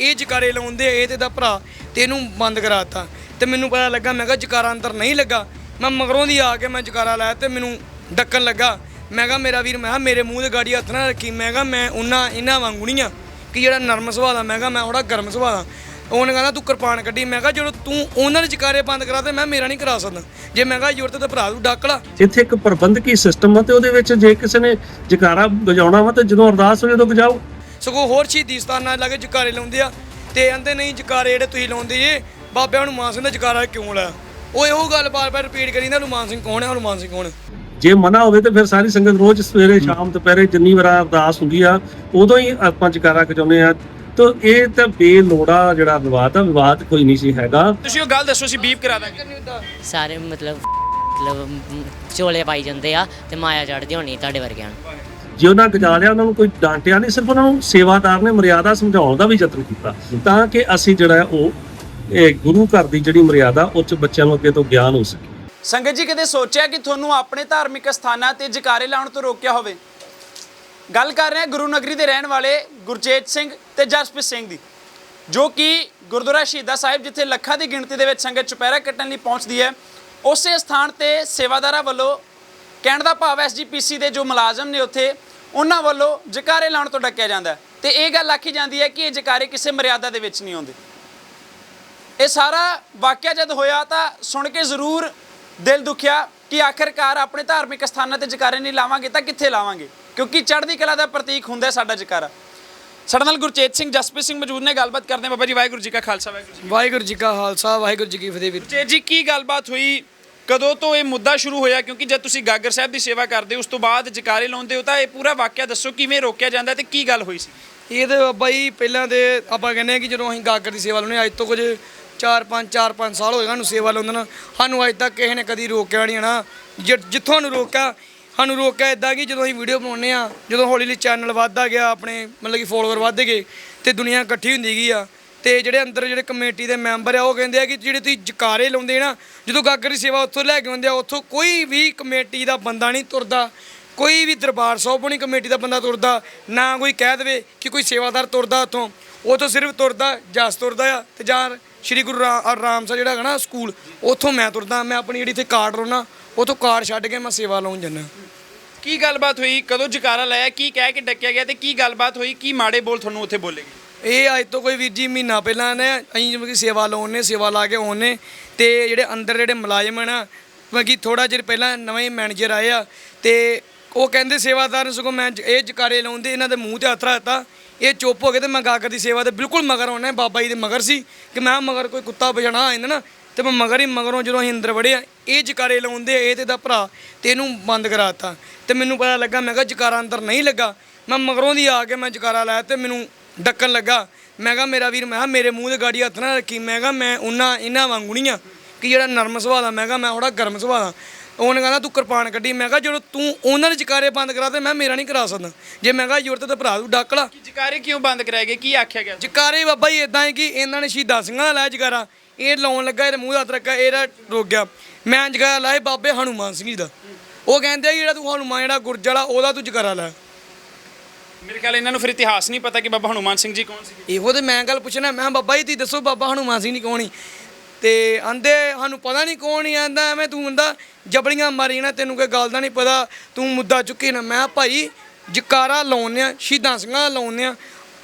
ਇਹ ਜਕਾਰੇ ਲਾਉਂਦੇ ਆ, ਇਹ ਤੇ ਦਾ ਭਰਾ ਤੇ ਇਹਨੂੰ ਬੰਦ ਕਰਾਤਾ। ਤੇ ਮੈਨੂੰ ਪਤਾ ਲੱਗਾ ਮੈਂ ਕਿਹਾ ਜਕਾਰਾ ਅੰਦਰ ਨਹੀਂ ਲੱਗਾ। ਮੈਂ ਮਗਰੋਂ ਦੀ ਆ ਕੇ ਮੈਂ ਜਕਾਰਾ ਲਾਇਆ ਤੇ ਮੈਨੂੰ ਡੱਕਣ ਲੱਗਾ। ਮੈਂ ਕਿਹਾ ਮੇਰਾ ਵੀਰ ਮੈਂ ਕਿਹਾ ਮੇਰੇ ਮੂੰਹ ਤੇ ਗਾੜੀ ਹੱਥ ਨਾ ਰੱਖੀ। ਮੈਂ ਕਿਹਾ ਮੈਂ ਉਹਨਾਂ ਇਹਨਾਂ ਵਾਂਗੂ ਨਹੀਂ ਆ ਕਿ ਜਿਹੜਾ ਨਰਮ ਸੁਭਾਅ ਦਾ ਮੈਂ ਕਿਹਾ ਮੈਂ ਥੋੜਾ ਗਰਮ ਸੁਭਾਅ ਦਾ। ਉਹਨੇ ਕਹਿੰਦਾ ਤੂੰ ਕਿਰਪਾਨ ਕੱਢੀ। ਮੈਂ ਕਿਹਾ ਜਦੋਂ ਤੂੰ ਉਹਨਾਂ ਦੇ ਜਕਾਰੇ ਬੰਦ ਕਰਾ ਤੇ ਮੈਂ ਮੇਰਾ ਨਹੀਂ ਕਰਾ ਸਕਦਾ। ਜੇ ਮੈਂ ਕਿਹਾ ਜ਼ਰੂਰਤ ਤੇ ਭਰਾ ਤੂੰ ਡੱਕ ਲਾ। ਇੱਥੇ ਇੱਕ ਪ੍ਰਬੰਧਕੀ ਸਿਸਟਮ ਆ ਤੇ ਉਹਦੇ ਵਿੱਚ ਜੇ ਕਿਸੇ ਨੇ ਜਕਾਰਾ ਵਜਾਉਣਾ ਵਾ ਤੇ ਜਦੋਂ ਅਰਦਾਸ ਹੋਵੇ ਉਦੋਂ ਵਜਾਓ। ਸਗੋਂ ਹੋਰ ਸ਼ਹੀਦੀ ਸਥਾਨਾਂ ਲਾਗੇ ਜਕਾਰੇ ਲਾਉਂਦੇ ਆ ਤੇ ਆਂਦੇ ਨਹੀਂ ਜਕਾਰੇ ਜਿਹੜੇ ਤੁਸੀਂ ਲਾਉਂਦੇ ਜੇ ਬਾਬਿਆਂ ਨੂੰ ਮਾਨ ਸਿੰਘ ਦਾ ਜਕਾਰਾ ਕਿਉਂ ਲਾਇਆ ਉਹ ਇਹੋ ਗੱਲ ਬਾਰ-ਬਾਰ ਰਿਪੀਟ ਕਰੀ ਜਾਂਦਾ ਹਨੂਮਾਨ ਸਿੰਘ ਕੌਣ ਹੈ ਹਨੂਮਾਨ ਸਿੰਘ ਕੌਣ ਹੈ ਜੇ ਮਨਾ ਹੋਵੇ ਤੇ ਫਿਰ ਸਾਰੀ ਸੰਗਤ ਰੋਜ਼ ਸਵੇਰੇ ਸ਼ਾਮ ਦੁਪਹਿਰੇ ਜਿੰਨੀ ਵਾਰ ਅਰਦਾਸ ਹੁੰਦੀ ਆ ਉਦੋਂ ਹੀ ਆਪਾਂ ਜਕਾਰਾ ਖਜਾਉਂਦੇ ਆ। ਤਾਂ ਇਹ ਤਾਂ ਬੇਲੋੜਾ ਜਿਹੜਾ ਵਿਵਾਦ ਆ ਵਿਵਾਦ ਕੋਈ ਨਹੀਂ ਸੀ ਹੈਗਾ। ਤੁਸੀਂ ਉਹ ਗੱਲ ਦੱਸੋ ਅਸੀਂ ਬੀਪ ਕਰਾ ਦਾਂਗੇ। ਸਾਰੇ ਮਤਲਬ ਮਤਲਬ ਚੋਲੇ ਪਾਈ ਜਾਂਦੇ ਆ ਤੇ ਮਾਇਆ ਚੜਦੀ ਹੋਣੀ ਤੁਹਾਡੇ ਵਰਗਿਆਂ ਨੂੰ। ਜੇ ਉਹਨਾਂ ਗਜਾ ਉਹਨਾਂ ਨੂੰ ਕੋਈ ਡਾਂਟਿਆ ਨਹੀਂ, ਸਿਰਫ ਉਹਨਾਂ ਨੂੰ ਸੇਵਾਦਾਰ ਨੇ ਮਰਿਆਦਾ ਸਮਝਾਉਣ ਦਾ ਵੀ ਯਤਨ ਕੀਤਾ। ਤਾਂ ਕਿ ਅਸੀਂ ਜਿਹੜਾ ਉਹ, ਇਹ ਗੁਰੂ ਘਰ ਦੀ ਜਿਹੜੀ ਮਰਿਆਦਾ ਉੱਚ ਬੱਚਿਆਂ ਨੂੰ ਅੱਗੇ ਤੋਂ ਗਿਆਨ ਹੋ ਸਕੇ। ਸੰਗਤ ਜੀ ਕਦੇ ਸੋਚਿਆ ਕਿ ਤੁਹਾਨੂੰ ਆਪਣੇ ਧਾਰਮਿਕ ਸਥਾਨਾਂ ਤੇ ਜਕਾਰੇ ਲਾਉਣ ਤੋਂ ਰੋਕਿਆ ਹੋਵੇ? ਗੱਲ ਕਰ ਰਹੇ ਹਾਂ ਗੁਰੂ ਨਗਰੀ ਦੇ ਰਹਿਣ ਵਾਲੇ ਗੁਰਜੇਤ ਸਿੰਘ ਤੇ ਜਸਪ੍ਰੀਤ ਸਿੰਘ ਦੀ, ਜੋ ਕਿ ਗੁਰਦੁਆਰਾ ਸ਼ਹੀਦਾਂ ਸਾਹਿਬ, ਜਿੱਥੇ ਲੱਖਾਂ ਦੀ ਗਿਣਤੀ ਦੇ ਵਿੱਚ ਸੰਗਤ ਚੁਪਹਿਰਾ ਕੱਟਣ ਲਈ ਪਹੁੰਚਦੀ ਹੈ, ਉਸੇ ਸਥਾਨ ਤੇ ਸੇਵਾਦਾਰਾਂ ਵੱਲੋਂ ਕਹਿਣ ਦਾ ਭਾਵ ਐਸਜੀਪੀਸੀ ਦੇ ਜੋ ਮੁਲਾਜ਼ਮ ਨੇ ਉੱਥੇ ਉਹਨਾਂ ਵੱਲੋਂ ਜਕਾਰੇ ਲਾਉਣ ਤੋਂ ਡੱਕਿਆ ਜਾਂਦਾ ਤੇ ਇਹ ਗੱਲ ਆਖੀ ਜਾਂਦੀ ਹੈ ਕਿ ਇਹ ਜਕਾਰੇ ਕਿਸੇ ਮਰਿਆਦਾ ਦੇ ਵਿੱਚ ਨਹੀਂ ਆਉਂਦੇ। ਇਹ ਸਾਰਾ ਵਾਕਿਆ ਜਦ ਹੋਇਆ ਤਾਂ ਸੁਣ ਕੇ ਜ਼ਰੂਰ ਦਿਲ ਦੁਖਿਆ ਕਿ ਆਖਿਰਕਾਰ ਆਪਣੇ ਧਾਰਮਿਕ ਸਥਾਨਾਂ ਤੇ ਜਕਾਰੇ ਨਹੀਂ ਲਾਵਾਂਗੇ ਤਾਂ ਕਿੱਥੇ ਲਾਵਾਂਗੇ? ਕਿਉਂਕਿ ਚੜ੍ਹਦੀ ਕਲਾ ਦਾ ਪ੍ਰਤੀਕ ਹੁੰਦਾ ਸਾਡਾ ਜਕਾਰਾ। ਸਾਡੇ ਨਾਲ ਗੁਰਚੇਤ ਸਿੰਘ ਜਸਪ੍ਰੀਤ ਸਿੰਘ ਮੌਜੂਦ ਨੇ ਗੱਲਬਾਤ ਕਰਦੇ ਬਾਬਾ ਜੀ ਵਾਹਿਗੁਰੂ ਜੀ ਕਾ ਖਾਲਸਾ ਵਾਹਿਗੁਰੂ ਜੀ ਵਾਹਿਗੁਰੂ ਜੀ ਕਾ ਖਾਲਸਾ ਵਾਹਿਗੁਰੂ ਜੀ ਕੀ ਫਤਿਹ ਵੀਰ। ਗੁਰਚੇਤ ਜੀ ਕੀ ਗੱਲਬਾਤ ਹੋਈ? ਕਦੋਂ ਤੋਂ ਇਹ ਮੁੱਦਾ ਸ਼ੁਰੂ ਹੋਇਆ? ਕਿਉਂਕਿ ਜਦ ਤੁਸੀਂ ਗਾਗਰ ਸਾਹਿਬ ਦੀ ਸੇਵਾ ਕਰਦੇ ਹੋ ਉਸ ਤੋਂ ਬਾਅਦ ਜਕਾਰੇ ਲਾਉਂਦੇ ਹੋ ਤਾਂ ਇਹ ਪੂਰਾ ਵਾਕਿਆ ਦੱਸੋ ਕਿਵੇਂ ਰੋਕਿਆ ਜਾਂਦਾ ਤੇ ਕੀ ਗੱਲ ਹੋਈ ਸੀ? ਇਹ ਤੇ ਬਾਬਾ ਜੀ ਪਹਿਲਾਂ ਤੇ ਆਪਾਂ ਕਹਿੰਦੇ ਆ ਕਿ ਜਦੋਂ ਅਸੀਂ ਗਾਗਰ ਦੀ ਸੇਵਾ ਲਾਉਣੇ ਅੱਜ ਤੋਂ ਕੁਝ 4 5 4 5 ਸਾਲ ਹੋਏ ਸਾਨੂੰ ਸੇਵਾ ਲਾਉਂਦੇ ਨਾ। ਸਾਨੂੰ ਅੱਜ ਤੱਕ ਕਿਸੇ ਨੇ ਕਦੀ ਰੋਕਿਆ ਨਹੀਂ ਨਾ ਜਿੱਥੋਂ ਸਾਨੂੰ ਰੋਕਿਆ ਸਾਨੂੰ ਰੋਕਿਆ ਇਦਾਂ ਕਿ ਜਦੋਂ ਅਸੀਂ ਵੀਡੀਓ ਬਣਾਉਂਦੇ ਆ ਜਦੋਂ ਹੌਲੀ ਹੌਲੀ ਚੈਨਲ ਵੱਧਦਾ ਗਿਆ, ਆਪਣੇ ਮਤਲਬ ਕਿ ਫੋਲੋਅਰ ਵੱਧ ਗਏ ਤੇ ਦੁਨੀਆ ਇਕੱਠੀ ਹੁੰਦੀ ਗਈ ਆ। ਤੇ ਜਿਹੜੇ ਅੰਦਰ ਜਿਹੜੇ ਕਮੇਟੀ ਦੇ ਮੈਂਬਰ ਆ, ਉਹ ਕਹਿੰਦੇ ਆ ਕਿ ਜਿਹੜੇ ਤੁਸੀਂ ਜਕਾਰੇ ਲਾਉਂਦੇ ਨਾ, ਜਦੋਂ ਗਾਗਰ ਦੀ ਸੇਵਾ ਉੱਥੋਂ ਲੈ ਕੇ ਆਉਂਦੇ ਆ, ਉੱਥੋਂ ਕੋਈ ਵੀ ਕਮੇਟੀ ਦਾ ਬੰਦਾ ਨਹੀਂ ਤੁਰਦਾ, ਕੋਈ ਵੀ ਦਰਬਾਰ ਸਾਹਿਬ ਹੋਣੀ ਕਮੇਟੀ ਦਾ ਬੰਦਾ ਤੁਰਦਾ, ਨਾ ਕੋਈ ਕਹਿ ਦੇਵੇ ਕਿ ਕੋਈ ਸੇਵਾਦਾਰ ਤੁਰਦਾ ਉੱਥੋਂ। ਉਹ ਤੋਂ ਸਿਰਫ ਤੁਰਦਾ, ਜਸ ਤੁਰਦਾ ਆ, ਤੇ ਜਾਂ ਸ਼੍ਰੀ ਗੁਰੂ ਰਾ- ਰਾਮ ਸਾਹਿਬ ਜਿਹੜਾ ਹੈਗਾ ਨਾ ਸਕੂਲ, ਉੱਥੋਂ ਮੈਂ ਤੁਰਦਾ, ਮੈਂ ਆਪਣੀ ਜਿਹੜੀ ਇੱਥੇ ਕਾਰਡ ਰੋਣਾ ਉੱਥੋਂ ਕਾਰਡ ਛੱਡ ਕੇ ਮੈਂ ਸੇਵਾ ਲਾਉਣ ਜਾਂਦਾ। ਕੀ ਗੱਲਬਾਤ ਹੋਈ? ਕਦੋਂ ਜਕਾਰਾ ਲਾਇਆ? ਕੀ ਕਹਿ ਕੇ ਡੱਕਿਆ ਗਿਆ? ਤੇ ਕੀ ਗੱਲਬਾਤ ਹੋਈ? ਕੀ ਮਾੜੇ ਬੋਲ ਤੁਹਾਨੂੰ ਉੱਥੇ ਬੋਲੇ ਗਏ? ਇਹ ਅੱਜ ਤੋਂ ਕੋਈ ਵੀਰ ਜੀ ਮਹੀਨਾ ਪਹਿਲਾਂ ਨੇ ਅਸੀਂ ਜਿਵੇਂ ਕਿ ਸੇਵਾ ਲਾਉਣ ਨੇ ਸੇਵਾ ਲਾ ਕੇ ਆਉਣ ਨੇ ਤੇ ਜਿਹੜੇ ਅੰਦਰ ਜਿਹੜੇ ਮੁਲਾਜ਼ਮ ਹਨ ਮਤਲਬ ਕਿ ਥੋੜਾ ਜਿਹਾ ਪਹਿਲਾਂ ਨਵੇਂ ਮੈਨੇਜਰ ਆਏ ਆ ਤੇ ਉਹ ਕਹਿੰਦੇ ਸੇਵਾਦਾਰ ਨੂੰ ਸਗੋਂ ਮੈਂ ਜ- ਇਹ ਜਕਾਰੇ ਲਾਉਂਦੇ ਇਹਨਾਂ ਦੇ ਮੂੰਹ ਤੇ ਹੱਥ ਰੱਖਤਾ। ਇਹ ਚੁੱਪ ਹੋ ਗਏ ਤੇ ਮੈਂ ਗਾਗਰ ਦੀ ਸੇਵਾ ਤੇ ਬਿਲਕੁਲ ਮਗਰ ਹੋਣਾ ਬਾਬਾ ਜੀ ਦੇ ਮਗਰ ਸੀ ਕਿ ਮੈਂ ਮਗਰ ਕੋਈ ਕੁੱਤਾ ਬਜਣਾ ਆ ਜਾਂਦਾ ਨਾ ਤੇ ਮੈਂ ਮਗਰ ਹੀ ਮਗਰੋਂ ਜਦੋਂ ਅਸੀਂ ਅੰਦਰ ਵੜੇ ਆ ਇਹ ਜਕਾਰੇ ਲਾਉਂਦੇ ਆ, ਇਹ ਤੇ ਦਾ ਭਰਾ ਤੇ ਇਹਨੂੰ ਬੰਦ ਕਰਾਤਾ ਤੇ ਮੈਨੂੰ ਪਤਾ ਲੱਗਾ ਮੈਂ ਕਿਹਾ ਜਕਾਰਾ ਅੰਦਰ ਨਹੀਂ ਲੱਗਾ। ਮੈਂ ਮਗਰੋਂ ਦੀ ਆ ਕੇ ਮੈਂ ਜਕਾਰਾ ਲਾਇਆ ਤੇ ਮੈਨੂੰ ਡੱਕਣ ਲੱਗਾ। ਮੈਂ ਕਿਹਾ ਮੇਰਾ ਵੀਰ ਮੈਂ ਕਿਹਾ ਮੇਰੇ ਮੂੰਹ ਤੇ ਗਾੜੀ ਹੱਥ ਨਾ ਰੱਖੀ। ਮੈਂ ਕਿਹਾ ਮੈਂ ਉਹਨਾਂ ਇਹਨਾਂ ਵਾਂਗੂ ਨਹੀਂ ਆ ਕਿ ਜਿਹੜਾ ਨਰਮ ਸੁਭਾਅ ਦਾ। ਮੈਂ ਕਿਹਾ ਮੈਂ ਥੋੜਾ ਗਰਮ ਸੁਭਾਅ ਦਾ। ਉਹਨੇ ਕਹਿੰਦਾ ਤੂੰ ਕਿਰਪਾਨ ਕੱਢੀ। ਮੈਂ ਕਿਹਾ ਜਦੋਂ ਤੂੰ ਉਹਨਾਂ ਦੇ ਜਕਾਰੇ ਬੰਦ ਕਰਾ ਤੇ ਮੈਂ ਮੇਰਾ ਨਹੀਂ ਕਰਾ ਸਕਦਾ। ਜੇ ਮੈਂ ਕਿਹਾ ਜ਼ਰੂਰਤ ਤੇ ਭਰਾ ਤੂੰ ਡੱਕ ਲਾ। ਕਿ ਜਕਾਰੇ ਕਿਉਂ ਬੰਦ ਕਰਾਏ ਗਏ? ਕੀ ਆਖਿਆ ਗਿਆ? ਜਕਾਰੇ ਬਾਬਾ ਜੀ ਇਦਾਂ ਹੈ ਕਿ ਇਹਨਾਂ ਨੇ ਸ਼ਹੀਦਾਂ ਸਿੰਘਾਂ ਦਾ ਲਾਇਆ ਜਕਾਰਾ ਇਹ ਲਾਉਣ ਲੱਗਾ ਇਹਦੇ ਮੂੰਹ ਦਾ ਹੱਥ ਰੱਖਿਆ ਇਹਦਾ ਰੁਕ ਗਿਆ। ਮੈਂ ਜਕਾਰਾ ਲਾਏ ਬਾਬੇ ਹਨੂਮਾਨ ਸਿੰਘ ਜੀ ਦਾ। ਉਹ ਕਹਿੰਦੇ ਆ ਜਿਹੜਾ ਤੂੰ ਹਨੂਮਾਨ ਜਿਹੜਾ ਗੁਰਜਲਾ ਉਹਦਾ ਤੂੰ ਜਕਾਰਾ ਲਾ ਮੇਰੇ ਖਿਆਲ ਇਹਨਾਂ ਨੂੰ ਫਿਰ ਇਤਿਹਾਸ ਨਹੀਂ ਪਤਾ ਕਿ ਬਾਬਾ ਹਨੂਮਾਨ ਸਿੰਘ ਜੀ ਕੌਣ ਸੀ ਇਹੋ ਤੇ ਮੈਂ ਗੱਲ ਪੁੱਛਣਾ, ਮੈਂ ਕਿਹਾ, ਬਾਬਾ ਜੀ, ਤੁਸੀਂ ਦੱਸੋ ਬਾਬਾ ਹਨੂਮਾਨ ਸਿੰਘ ਜੀ ਕੌਣ ਹੀ ਤੇ ਆਂਦੇ, ਸਾਨੂੰ ਪਤਾ ਨਹੀਂ ਕੌਣ ਹੀ ਆਂਦਾ, ਐਵੇਂ ਤੂੰ ਹੁੰਦਾ ਜਬੜੀਆਂ ਮਾਰੀ ਨਾ ਤੈਨੂੰ ਕੋਈ ਗੱਲ ਦਾ ਨਹੀਂ ਪਤਾ, ਤੂੰ ਮੁੱਦਾ ਚੁੱਕੀ ਨਾ ਮੈਂ ਭਾਈ, ਜਕਾਰਾ ਲਾਉਂਦੇ ਆ ਸ਼ਹੀਦਾਂ ਸਿੰਘਾਂ ਦਾ ਲਾਉਂਦੇ ਆ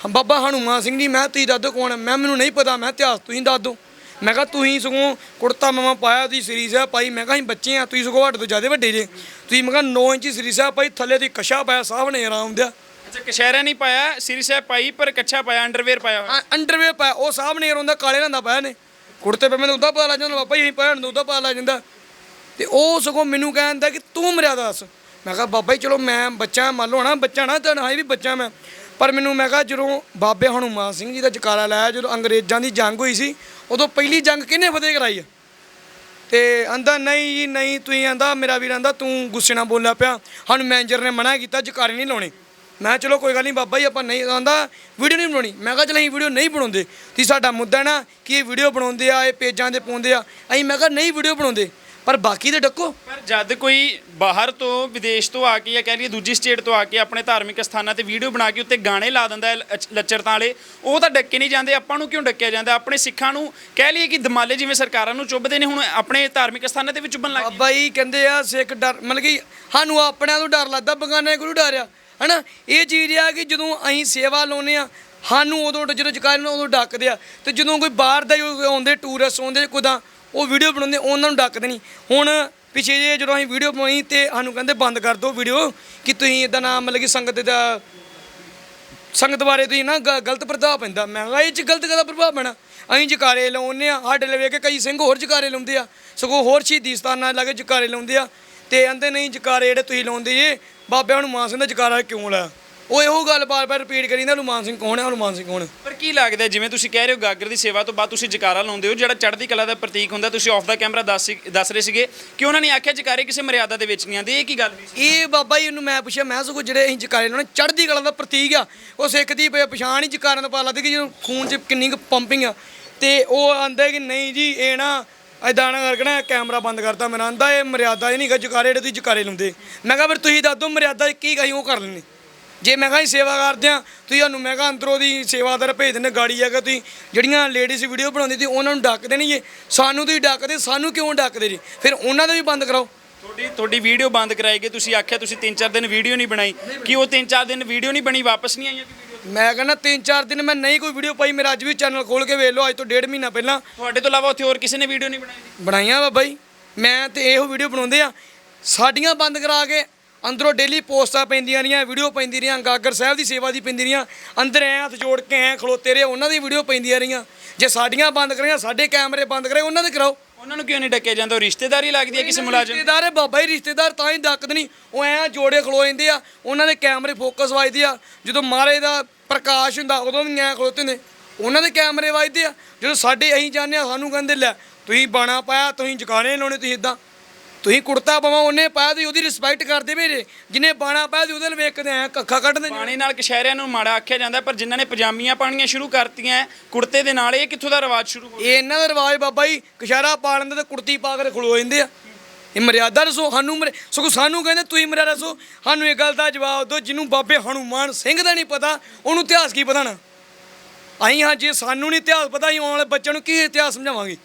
ਬਾਬਾ ਹਨੂਮਾਨ ਸਿੰਘ ਜੀ, ਮੈਂ ਕਿਹਾ, ਤੁਸੀਂ ਦੱਸ ਕੌਣ ਹੈ ਮੈਂ ਮੈਨੂੰ ਨਹੀਂ ਪਤਾ, ਮੈਂ ਇਤਿਹਾਸ ਤੁਸੀਂ ਦੱਸ ਦਿਓ। ਮੈਂ ਕਿਹਾ, ਤੁਸੀਂ ਸਗੋਂ ਕੁੜਤਾ ਮਾਮਾ ਪਾਇਆ, ਤੁਸੀਂ ਸ੍ਰੀ ਸਾਹਿਬ ਪਾਈ ਮੈਂ ਕਿਹਾ, ਅਸੀਂ ਬੱਚੇ ਆ, ਤੁਸੀਂ ਸਗੋਂ ਸਾਡੇ ਤੋਂ ਜ਼ਿਆਦਾ ਵੱਡੇ ਜੇ। ਤੁਸੀਂ ਮੈਂ ਕਿਹਾ 9 ਇੰਚੀ ਸ੍ਰੀ ਸਾਹਿਬ ਪਾਈ ਥੱਲੇ ਦੀ ਕਸ਼ਾ ਪਾਇਆ ਸਾਹਬ ਨੇ ਆਰਾਮ ਦਿਆ। ਅੱਛਾ ਕਸ਼ਹਿਰਾ ਨਹੀਂ ਪਾਇਆ, ਸ੍ਰੀ ਸਾਹਿਬ ਪਾਈ, ਪਰ ਕੱਛਾ ਪਾਇਆ ਅੰਡਰਵੇਅਰ ਪਾਇਆ ਹੋਇਆ। ਅੰਡਰਵੇਅਰ ਪਾਇਆ, ਉਹ ਸਾਹਬ ਨੇ ਹੁੰਦਾ ਕਾਲੇ ਰੰਗ ਪਾਇਆ ਨੇ। ਕੁੜਤੇ ਪੇ ਮੈਨੂੰ ਉਹਦਾ ਪਤਾ ਲੱਗ ਜਾਂਦਾ, ਬਾਬਾ ਜੀ ਅਸੀਂ ਪਾਇਆ ਨੂੰ ਉਹਦਾ ਪਤਾ ਲੱਗ ਜਾਂਦਾ। ਤੇ ਉਹ ਸਗੋਂ ਮੈਨੂੰ ਕਹਿੰਦਾ ਕਿ ਤੂੰ ਮਰਿਆਦਾ ਦੱਸ। ਮੈਂ ਕਿਹਾ, ਬਾਬਾ ਜੀ, ਚਲੋ ਮੈਂ ਬੱਚਾ ਮੰਨ ਲਓ ਨਾ ਬੱਚਾ ਨਾ, ਤਾਂ ਨਾ ਵੀ ਬੱਚਾ ਮੈਂ। ਪਰ ਮੈਨੂੰ, ਮੈਂ ਕਿਹਾ, ਜਦੋਂ ਬਾਬੇ ਹਨੂਮਾਨ ਸਿੰਘ ਜੀ ਦਾ ਜਕਾਰਾ ਲਾਇਆ, ਜਦੋਂ ਅੰਗਰੇਜ਼ਾਂ ਦੀ ਜੰਗ ਹੋਈ ਸੀ, ਉਦੋਂ ਪਹਿਲੀ ਜੰਗ ਕਿਹਨੇ ਫਤਿਹ ਕਰਾਈ ਆ? ਤੇ ਆਂਦਾ, ਨਹੀਂ ਜੀ, ਨਹੀਂ, ਤੁਸੀਂ ਆਂਦਾ, ਮੇਰਾ ਵੀਰ ਆਂਦਾ, ਤੂੰ ਗੁੱਸੇ ਨਾਲ ਬੋਲਿਆ ਪਿਆ। ਸਾਨੂੰ ਮੈਨੇਜਰ ਨੇ ਮਨਾ ਕੀਤਾ, ਜਕਾਰੇ ਨਹੀਂ ਲਾਉਣੇ। ਮੈਂ ਚਲੋ ਕੋਈ ਗੱਲ ਨਹੀਂ ਬਾਬਾ ਜੀ ਆਪਾਂ ਨਹੀਂ ਆਂਦਾ ਵੀਡੀਓ ਨਹੀਂ ਬਣਾਉਣੀ। ਮੈਂ ਕਿਹਾ ਚਲ ਅਸੀਂ ਵੀਡੀਓ ਨਹੀਂ ਬਣਾਉਂਦੇ। ਤੇ ਸਾਡਾ ਮੁੱਦਾ ਨਾ ਕਿ ਇਹ ਵੀਡੀਓ ਬਣਾਉਂਦੇ ਆ ਇਹ ਪੇਜਾਂ ਤੇ ਪਾਉਂਦੇ ਆ। ਅਸੀਂ ਮੈਂ ਕਿਹਾ ਨਹੀਂ ਵੀਡੀਓ ਬਣਾਉਂਦੇ ਪਰ ਬਾਕੀ ਤੇ ਡੱਕੋ। ਪਰ ਜਦ ਕੋਈ ਬਾਹਰ ਤੋਂ ਵਿਦੇਸ਼ ਤੋਂ ਆ ਕੇ ਜਾਂ ਕਹਿ ਲਈਏ ਦੂਜੀ ਸਟੇਟ ਤੋਂ ਆ ਕੇ ਆਪਣੇ ਧਾਰਮਿਕ ਸਥਾਨਾਂ ਤੇ ਵੀਡੀਓ ਬਣਾ ਕੇ ਉੱਤੇ ਗਾਣੇ ਲਾ ਦਿੰਦਾ ਹੈ ਲੱਚ- ਲੱਚਰਤਾਂ ਵਾਲੇ ਉਹ ਤਾਂ ਡੱਕੇ ਨਹੀਂ ਜਾਂਦੇ ਆਪਾਂ ਨੂੰ ਕਿਉਂ ਡੱਕਿਆ ਜਾਂਦਾ? ਆਪਣੇ ਸਿੱਖਾਂ ਨੂੰ ਕਹਿ ਲਈਏ ਕਿ ਦਮਾਲੇ ਜਿਵੇਂ ਸਰਕਾਰਾਂ ਨੂੰ ਚੁੱਭਦੇ ਨੇ ਹੁਣ ਆਪਣੇ ਧਾਰਮਿਕ ਸਥਾਨਾਂ ਤੇ ਵੀ ਚੁੱਭਣ ਲੱਗ ਗਏ। ਬਾਬਾ ਜੀ ਕਹਿੰਦੇ ਆ ਸਿੱਖ ਡਰ ਮਤਲਬ ਕਿ ਸਾਨੂੰ ਆਪਣਿਆਂ ਤੋਂ ਡਰ ਲੱਗਦਾ ਬਗਾਨੇ ਕੋਲ ਡਰਿਆ ਹਨਾ? ਇਹ ਚੀਜ਼ ਆ ਕਿ ਜਦੋਂ ਅਸੀਂ ਸੇਵਾ ਲਾਉਨੇ ਆ ਸਾਨੂੰ ਉਦੋਂ ਜਦੋਂ ਜਕਾਰੇ ਨੂੰ ਉਦੋਂ ਡੱਕਦੇ ਆ। ਤੇ ਜਦੋਂ ਕੋਈ ਬਾਹਰ ਦਾ ਜੋ ਆਉਂਦੇ ਟੂਰਿਸਟ ਆਉਂਦੇ ਕੁਦਾਂ ਉਹ ਵੀਡੀਓ ਬਣਾਉਂਦੇ, ਉਹਨਾਂ ਨੂੰ ਡੱਕਦੇ ਨਹੀਂ। ਹੁਣ ਪਿਛੇ ਜੇ ਜਦੋਂ ਅਸੀਂ ਵੀਡੀਓ ਬਣਾਈ ਤੇ ਸਾਨੂੰ ਕਹਿੰਦੇ, ਬੰਦ ਕਰ ਦਿਓ ਵੀਡੀਓ ਕਿ ਤੁਸੀਂ ਇਦਾਂ ਨਾ ਮਤਲਬ ਕਿ ਸੰਗਤ ਦਾ, ਸੰਗਤ ਬਾਰੇ ਤੁਸੀਂ ਨਾ ਗ- ਗਲਤ ਪ੍ਰਭਾਵ ਪੈਂਦਾ। ਮੈਂ ਕਿਹਾ, ਇਹ ਚ ਗਲਤ ਕਦਾ ਪ੍ਰਭਾਵ ਪੈਣਾ? ਅਸੀਂ ਜਕਾਰੇ ਲਾਉਂਦੇ ਆ ਸਾਡੇ ਲਈ ਵੇਖ ਕੇ ਕਈ ਸਿੰਘ ਹੋਰ ਜਕਾਰੇ ਲਾਉਂਦੇ ਆ। ਸਗੋਂ ਹੋਰ ਸ਼ਹੀਦੀ ਸਥਾਨਾਂ ਲਾ ਕੇ ਜਕਾਰੇ ਲਾਉਂਦੇ ਆ। ਤੇ ਆਂਦੇ ਨਹੀਂ ਜਕਾਰੇ ਜਿਹੜੇ ਤੁਸੀਂ ਲਾਉਂਦੇ ਜੇ ਬਾਬਿਆਂ ਨੂੰ ਮਾਨ ਸਿੰਘ ਦਾ ਜਕਾਰਾ ਕਿਉਂ ਲਾਇਆ? ਉਹ ਇਹੋ ਗੱਲ ਬਾਰ-ਬਾਰ ਰਿਪੀਟ ਕਰੀ ਜਾਂਦਾ ਹਨੂਮਾਨ ਸਿੰਘ ਕੌਣ ਹੈ ਹਨੂਮਾਨ ਸਿੰਘ ਕੌਣ ਹੈ? ਪਰ ਕੀ ਲੱਗਦਾ ਜਿਵੇਂ ਤੁਸੀਂ ਕਹਿ ਰਹੇ ਹੋ ਗਾਗਰ ਦੀ ਸੇਵਾ ਤੋਂ ਬਾਅਦ ਤੁਸੀਂ ਜਕਾਰਾ ਲਾਉਂਦੇ ਹੋ ਜਿਹੜਾ ਚੜ੍ਹਦੀ ਕਲਾ ਦਾ ਪ੍ਰਤੀਕ ਹੁੰਦਾ ਤੁਸੀਂ ਆਫ ਦਾ ਕੈਮਰਾ ਦੱਸ ਦੱਸ ਰਹੇ ਸੀਗੇ ਕਿ ਉਹਨਾਂ ਨੇ ਆਖਿਆ ਜਕਾਰੇ ਕਿਸੇ ਮਰਿਆਦਾ ਦੇ ਵਿੱਚ ਨਹੀਂ ਆਉਂਦੇ ਇਹ ਕੀ ਗੱਲ ਇਹ ਬਾਬਾ ਜੀ ਨੂੰ ਮੈਂ ਪੁੱਛਿਆ ਮੈਂ ਸਗੋਂ ਜਿਹੜੇ ਅਸੀਂ ਜਕਾਰੇ ਲਾਉਣੇ ਚੜ੍ਹਦੀ ਕਲਾ ਦਾ ਪ੍ਰਤੀਕ ਆ ਉਹ ਸਿੱਖ ਦੀ ਪ- ਪਛਾਣ ਹੀ ਜਕਾਰਿਆਂ ਤੋਂ ਪਤਾ ਲੱਗਦੀ ਕਿ ਜਦੋਂ ਖੂਨ 'ਚ ਕਿੰਨੀ ਕੁ ਪੰਪਿੰਗ ਆ। ਤੇ ਉਹ ਆਂਦੇ ਕਿ ਨਹੀਂ ਜੀ ਇਹ ਨਾ ਐਦਾਂ ਨਾ ਕਰਕੇ ਨਾ ਕੈਮਰਾ ਬੰਦ ਕਰਤਾ ਮੇਰਾ ਆਂਦਾ ਇਹ ਮਰਿਆਦਾ ਹੀ ਨਹੀਂ ਗਾ ਜਕਾਰੇ ਜਿਹੜੇ ਤੁਸੀਂ ਜੁਕਾਰੇ ਲਾਉਂਦੇ। ਮੈਂ ਕਿਹਾ ਫਿਰ ਤੁਸੀਂ ਦੱਸ ਦਿਓ ਮਰਿਆਦਾ ਕੀ ਕਹੀ ਉਹ ਕਰ ਲੈਣੇ ਜੇ ਮੈਂ ਕਿਹਾ ਅਸੀਂ ਸੇਵਾ ਕਰਦੇ ਆ ਤੁਸੀਂ ਸਾਨੂੰ ਮੈਂ ਕਿਹਾ ਅੰਦਰੋਂ ਦੀ ਸੇਵਾਦਾਰ ਭੇਜ ਦਿੰਦੇ, ਗਾੜੀ ਆ ਕੇ ਤੁਸੀਂ ਜਿਹੜੀਆਂ ਲੇਡੀਜ਼ ਵੀਡੀਓ ਬਣਾਉਂਦੀ ਤੁਸੀਂ ਉਹਨਾਂ ਨੂੰ ਡੱਕਦੇ ਨਹੀਂ ਜੇ। ਸਾਨੂੰ ਤੁਸੀਂ ਡੱਕਦੇ, ਸਾਨੂੰ ਕਿਉਂ ਡੱਕਦੇ ਜੀ? ਫਿਰ ਉਹਨਾਂ ਦਾ ਵੀ ਬੰਦ ਕਰਾਓ। ਤੁਹਾਡੀ ਤੁਹਾਡੀ ਵੀਡੀਓ ਬੰਦ ਕਰਾਈ ਗਈ, ਤੁਸੀਂ ਆਖਿਆ ਤੁਸੀਂ 3-4 ਦਿਨ ਵੀਡੀਓ ਨਹੀਂ ਬਣਾਈ। ਕਿ ਉਹ 3-4 ਦਿਨ ਵੀਡੀਓ ਨਹੀਂ ਬਣੀ, ਵਾਪਸ ਨਹੀਂ ਆਈਆਂ? ਕਿ ਵੀਡੀਓ ਮੈਂ ਕਹਿੰਦਾ ਤਿੰਨ ਚਾਰ ਦਿਨ ਮੈਂ ਨਹੀਂ ਕੋਈ ਵੀਡੀਓ ਪਾਈ ਮੇਰਾ ਅੱਜ ਵੀ ਚੈਨਲ ਖੋਲ ਕੇ ਵੇਖ ਲਓ ਅੱਜ ਤੋਂ ਡੇਢ ਮਹੀਨਾ ਪਹਿਲਾਂ। ਤੁਹਾਡੇ ਤੋਂ ਇਲਾਵਾ ਉੱਥੇ ਹੋਰ ਕਿਸੇ ਨੇ ਵੀਡੀਓ ਨਹੀਂ ਬਣਾਈ ਬਣਾਈਆਂ ਬਾਬਾ ਜੀ ਮੈਂ ਤੇ ਇਹੋ ਵੀਡੀਓ ਬਣਾਉਂਦੇ ਆ। ਸਾਡੀਆਂ ਬੰਦ ਕਰਾ ਕੇ ਅੰਦਰੋਂ ਡੇਲੀ ਪੋਸਟਾਂ ਪੈਂਦੀਆਂ ਰਹੀਆਂ ਵੀਡੀਓ ਪੈਂਦੀ ਰਹੀਆਂ ਗਾਗਰ ਸਾਹਿਬ ਦੀ ਸੇਵਾ ਦੀ ਪੈਂਦੀ ਰਹੀਆਂ। ਅੰਦਰ ਐ ਹੱਥ ਜੋੜ ਕੇ ਐ ਖਲੋਤੇ ਰਹੇ ਉਹਨਾਂ ਦੀ ਵੀਡੀਓ ਪੈਂਦੀਆਂ ਰਹੀਆਂ। ਜੇ ਸਾਡੀਆਂ ਬੰਦ ਕਰੀਆਂ ਸਾਡੇ ਕੈਮਰੇ ਬੰਦ ਕਰੇ ਉਹਨਾਂ ਦੇ ਕਰਾਓ। ਉਹਨਾਂ ਨੂੰ ਕਿਉਂ ਨਹੀਂ ਡੱਕਿਆ ਜਾਂਦਾ? ਉਹ ਰਿਸ਼ਤੇਦਾਰੀ ਲੱਗਦੀ ਹੈ ਕਿਸੇ ਮੁਲਾਜ਼ਮ ਰਿਸ਼ਤੇਦਾਰ ਹੈ ਬਾਬਾ ਹੀ ਰਿਸ਼ਤੇਦਾਰ ਤਾਂ ਹੀ ਡੱਕਦੇ ਨਹੀਂ। ਉਹ ਐ ਜੋੜੇ ਖਲੋ ਜਾਂਦੇ ਆ ਉਹਨਾਂ ਦੇ ਕੈਮਰੇ ਫੋਕਸ ਵੱਜਦੇ ਆ। ਜਦੋਂ ਮਹਾਰਾਜ ਦਾ ਪ੍ਰਕਾਸ਼ ਹੁੰਦਾ ਉਦੋਂ ਵੀ ਐ ਖਲੋਤੇ ਨੇ ਉਹਨਾਂ ਦੇ ਕੈਮਰੇ ਵੱਜਦੇ ਆ। ਜਦੋਂ ਸਾਡੇ ਅਸੀਂ ਜਾਂਦੇ ਆ ਸਾਨੂੰ ਕਹਿੰਦੇ ਲੈ ਤੁਸੀਂ ਬਾਣਾ ਪਾਇਆ ਤੁਸੀਂ ਜਕਾਣੇ ਲਾਉਣੇ ਤੁਸੀਂ ਇਦਾਂ ਤੁਸੀਂ ਕੁੜਤਾ ਪਵਾ ਉਹਨੇ ਪਾਇਆ ਤੁਸੀਂ ਉਹਦੀ ਰਿਸਪੈਕਟ ਕਰਦੇ ਵੀਰੇ ਜਿਹਨੇ ਬਾਣਾ ਪਾਇਆ ਤੁਸੀਂ ਉਹਦੇ ਨਾਲ ਵੇਖਦੇ ਆ ਕੱਖਾ ਕੱਢਦੇ ਨੇ। ਪਾਣੀ ਨਾਲ ਕਸ਼ਹਿਰਿਆਂ ਨੂੰ ਮਾੜਾ ਆਖਿਆ ਜਾਂਦਾ ਪਰ ਜਿਨ੍ਹਾਂ ਨੇ ਪਜਾਮੀਆਂ ਪਾਣੀਆਂ ਸ਼ੁਰੂ ਕਰਤੀਆਂ ਕੁੜਤੇ ਦੇ ਨਾਲ ਇਹ ਕਿੱਥੋਂ ਦਾ ਰਿਵਾਜ ਸ਼ੁਰੂ ਹੋ ਇਹ ਇਹਨਾਂ ਦਾ ਰਿਵਾਜ ਬਾਬਾ ਜੀ ਕਸ਼ਾਰਾ ਪਾ ਲੈਂਦੇ ਤੇ ਕੁੜਤੀ ਪਾ ਕੇ ਖਲੋ ਜਾਂਦੇ ਆ। ਇਹ ਮਰਿਆਦਾ ਦੱਸੋ ਸਾਨੂੰ ਮਰ- ਸਗੋਂ ਸਾਨੂੰ ਕਹਿੰਦੇ ਤੁਸੀਂ ਮਰਿਆਦਾ ਦੱਸੋ ਸਾਨੂੰ ਇਹ ਗੱਲ ਦਾ ਜਵਾਬ ਦਿਓ ਜਿਹਨੂੰ ਬਾਬੇ ਹਨੂਮਾਨ ਸਿੰਘ ਦਾ ਨਹੀਂ ਪਤਾ ਉਹਨੂੰ ਇਤਿਹਾਸ ਕੀ ਪਤਾ ਨਾ? ਅਸੀਂ ਹਾਂ ਜੇ ਸਾਨੂੰ ਨਹੀਂ ਇਤਿਹਾਸ ਪਤਾ ਅਸੀਂ ਆਉਣ ਵਾਲੇ ਬੱਚਿਆਂ ਨੂੰ ਕੀ ਇਤਿਹਾਸ ਸਮਝਾਵਾਂਗੇ?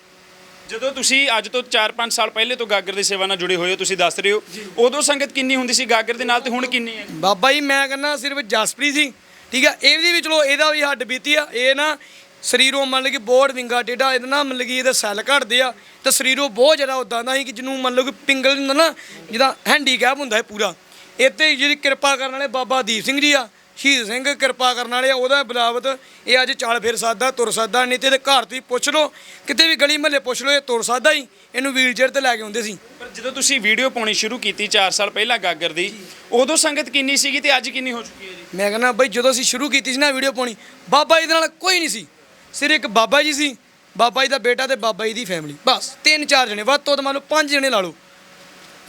ਜਦੋਂ ਤੁਸੀਂ ਅੱਜ ਤੋਂ 4-5 ਸਾਲ ਪਹਿਲੇ ਤੋਂ ਗਾਗਰ ਦੀ ਸੇਵਾ ਨਾਲ ਜੁੜੇ ਹੋਏ ਹੋ ਤੁਸੀਂ ਦੱਸ ਰਹੇ ਹੋ ਉਦੋਂ ਸੰਗਤ ਕਿੰਨੀ ਹੁੰਦੀ ਸੀ ਗਾਗਰ ਦੇ ਨਾਲ ਤੇ ਹੁਣ ਕਿੰਨੀ ਹੈ? ਬਾਬਾ ਜੀ ਮੈਂ ਕਹਿੰਦਾ ਸਿਰਫ ਜਸਪ੍ਰੀਤ ਸੀ ਠੀਕ ਆ? ਇਹਦੀ ਵੀ ਚਲੋ ਇਹਦਾ ਵੀ ਹੱਡ ਬੀਤੀ ਆ। ਇਹ ਨਾ ਸਰੀਰੋਂ ਮੰਨ ਲਓ ਕਿ ਬੋੜ ਵਿੰਗਾ ਟੇਢਾ ਇਹਦਾ ਨਾ ਮਤਲਬ ਕਿ ਇਹਦੇ ਸੈੱਲ ਘਟਦੇ ਆ। ਤੇ ਸਰੀਰੋਂ ਬਹੁਤ ਜ਼ਿਆਦਾ ਉਦਾਂ ਦਾ ਸੀ ਕਿ ਜਿਹਨੂੰ ਮੰਨ ਲਓ ਕਿ ਪਿੰਗਲ ਹੁੰਦਾ ਨਾ ਜਿਹਦਾ ਹੈਂਡੀਕੈਪ ਹੁੰਦਾ ਹੈ ਪੂਰਾ। ਇਹ ਤੇ ਜਿਹੜੀ ਕਿਰਪਾ ਕਰਨ ਵਾਲੇ ਬਾਬਾ ਦੀਪ ਸਿੰਘ ਜੀ ਆ ਸ਼ਹੀਦ ਸਿੰਘ ਕਿਰਪਾ ਕਰਨ ਵਾਲੇ ਆ ਉਹਦਾ ਬਲਾਵਤ ਇਹ ਅੱਜ ਚੱਲ ਫਿਰ ਸਕਦਾ ਤੁਰ ਸਕਦਾ ਨਹੀਂ ਤੇ ਇਹਦੇ ਘਰ ਤੋਂ ਹੀ ਪੁੱਛ ਲਓ ਕਿਤੇ ਵੀ ਗਲੀ ਮਹੱਲੇ ਪੁੱਛ ਲਓ ਇਹ ਤੁਰ ਸਕਦਾ ਹੀ ਇਹਨੂੰ ਵੀਲਚੇਅਰ ਤੇ ਲੈ ਕੇ ਆਉਂਦੇ ਸੀ। ਪਰ ਜਦੋਂ ਤੁਸੀਂ ਵੀਡੀਓ ਪਾਉਣੀ ਸ਼ੁਰੂ ਕੀਤੀ 4 ਸਾਲ ਪਹਿਲਾਂ ਗਾਗਰ ਦੀ ਉਦੋਂ ਸੰਗਤ ਕਿੰਨੀ ਸੀਗੀ ਤੇ ਅੱਜ ਕਿੰਨੀ ਹੋ ਚੁੱਕੀ ਹੈ ਜੀ? ਮੈਂ ਕਹਿੰਦਾ ਬਈ ਜਦੋਂ ਅਸੀਂ ਸ਼ੁਰੂ ਕੀਤੀ ਸੀ ਨਾ ਵੀਡੀਓ ਪਾਉਣੀ ਬਾਬਾ ਜੀ ਦੇ ਨਾਲ ਕੋਈ ਨਹੀਂ ਸੀ ਸਿਰਫ ਇੱਕ ਬਾਬਾ ਜੀ ਸੀ ਬਾਬਾ ਜੀ ਦਾ ਬੇਟਾ ਤੇ ਬਾਬਾ ਜੀ ਦੀ ਫੈਮਿਲੀ ਬਸ ਤਿੰਨ ਚਾਰ ਜਣੇ ਵੱਧ ਤੋਂ ਵੱਧ ਮੰਨ ਲਓ ਪੰਜ ਜਣੇ ਲਾ ਲਓ।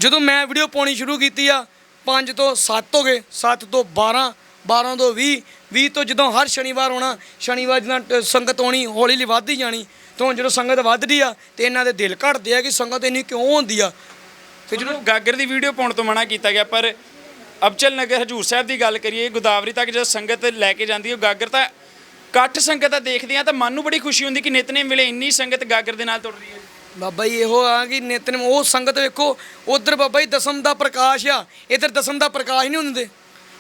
ਜਦੋਂ ਮੈਂ ਵੀਡੀਓ ਪਾਉਣੀ ਸ਼ੁਰੂ ਕੀਤੀ ਆ 5 ਤੋਂ 7 ਹੋ ਗਏ 7 ਤੋਂ 12 12 ਤੋਂ 20 20 ਤੋਂ ਜਦੋਂ ਹਰ ਸ਼ਨੀਵਾਰ ਆਉਣਾ ਸ਼ਨੀਵਾਰ ਜਦੋਂ ਸੰਗਤ ਆਉਣੀ ਹੌਲੀ ਹੌਲੀ ਵੱਧਦੀ ਜਾਣੀ ਤੋਂ ਜਦੋਂ ਸੰਗਤ ਵੱਧਦੀ ਆ ਤੇ ਇਹਨਾਂ ਦੇ ਦਿਲ ਘਟਦੇ ਆ ਕਿ ਸੰਗਤ ਇੰਨੀ ਕਿਉਂ ਹੁੰਦੀ ਆ? ਤੇ ਜਦੋਂ ਗਾਗਰ ਦੀ ਵੀਡੀਓ ਪਾਉਣ ਤੋਂ ਮਨਾ ਕੀਤਾ ਗਿਆ ਪਰ ਅਬਚਲ ਨਗਰ ਹਜੂਰ ਸਾਹਿਬ ਦੀ ਗੱਲ ਕਰੀਏ ਗੋਦਾਵਰੀ ਤੱਕ ਜਦੋਂ ਸੰਗਤ ਲੈ ਕੇ ਜਾਂਦੀ ਹੈ ਗਾਗਰ ਤਾਂ ਇਕੱਠ ਸੰਗਤ ਆ ਦੇਖਦੇ ਆ ਤਾਂ ਮਨ ਨੂੰ ਬੜੀ ਖੁਸ਼ੀ ਹੁੰਦੀ ਕਿ ਨਿਤਨੇਮ ਵੇਲੇ ਇੰਨੀ ਸੰਗਤ ਗਾਗਰ ਦੇ ਨਾਲ ਤੁਰ ਰਹੀ ਹੈ। ਬਾਬਾ ਜੀ ਇਹੋ ਆ ਕਿ ਨਿਤਨੇਮ ਉਹ ਸੰਗਤ ਵੇਖੋ ਉਧਰ ਬਾਬਾ ਜੀ ਦਸਮ ਦਾ ਪ੍ਰਕਾਸ਼ ਆ ਇਧਰ ਦਸਮ ਦਾ ਪ੍ਰਕਾਸ਼ ਨਹੀਂ ਹੁੰਦੇ।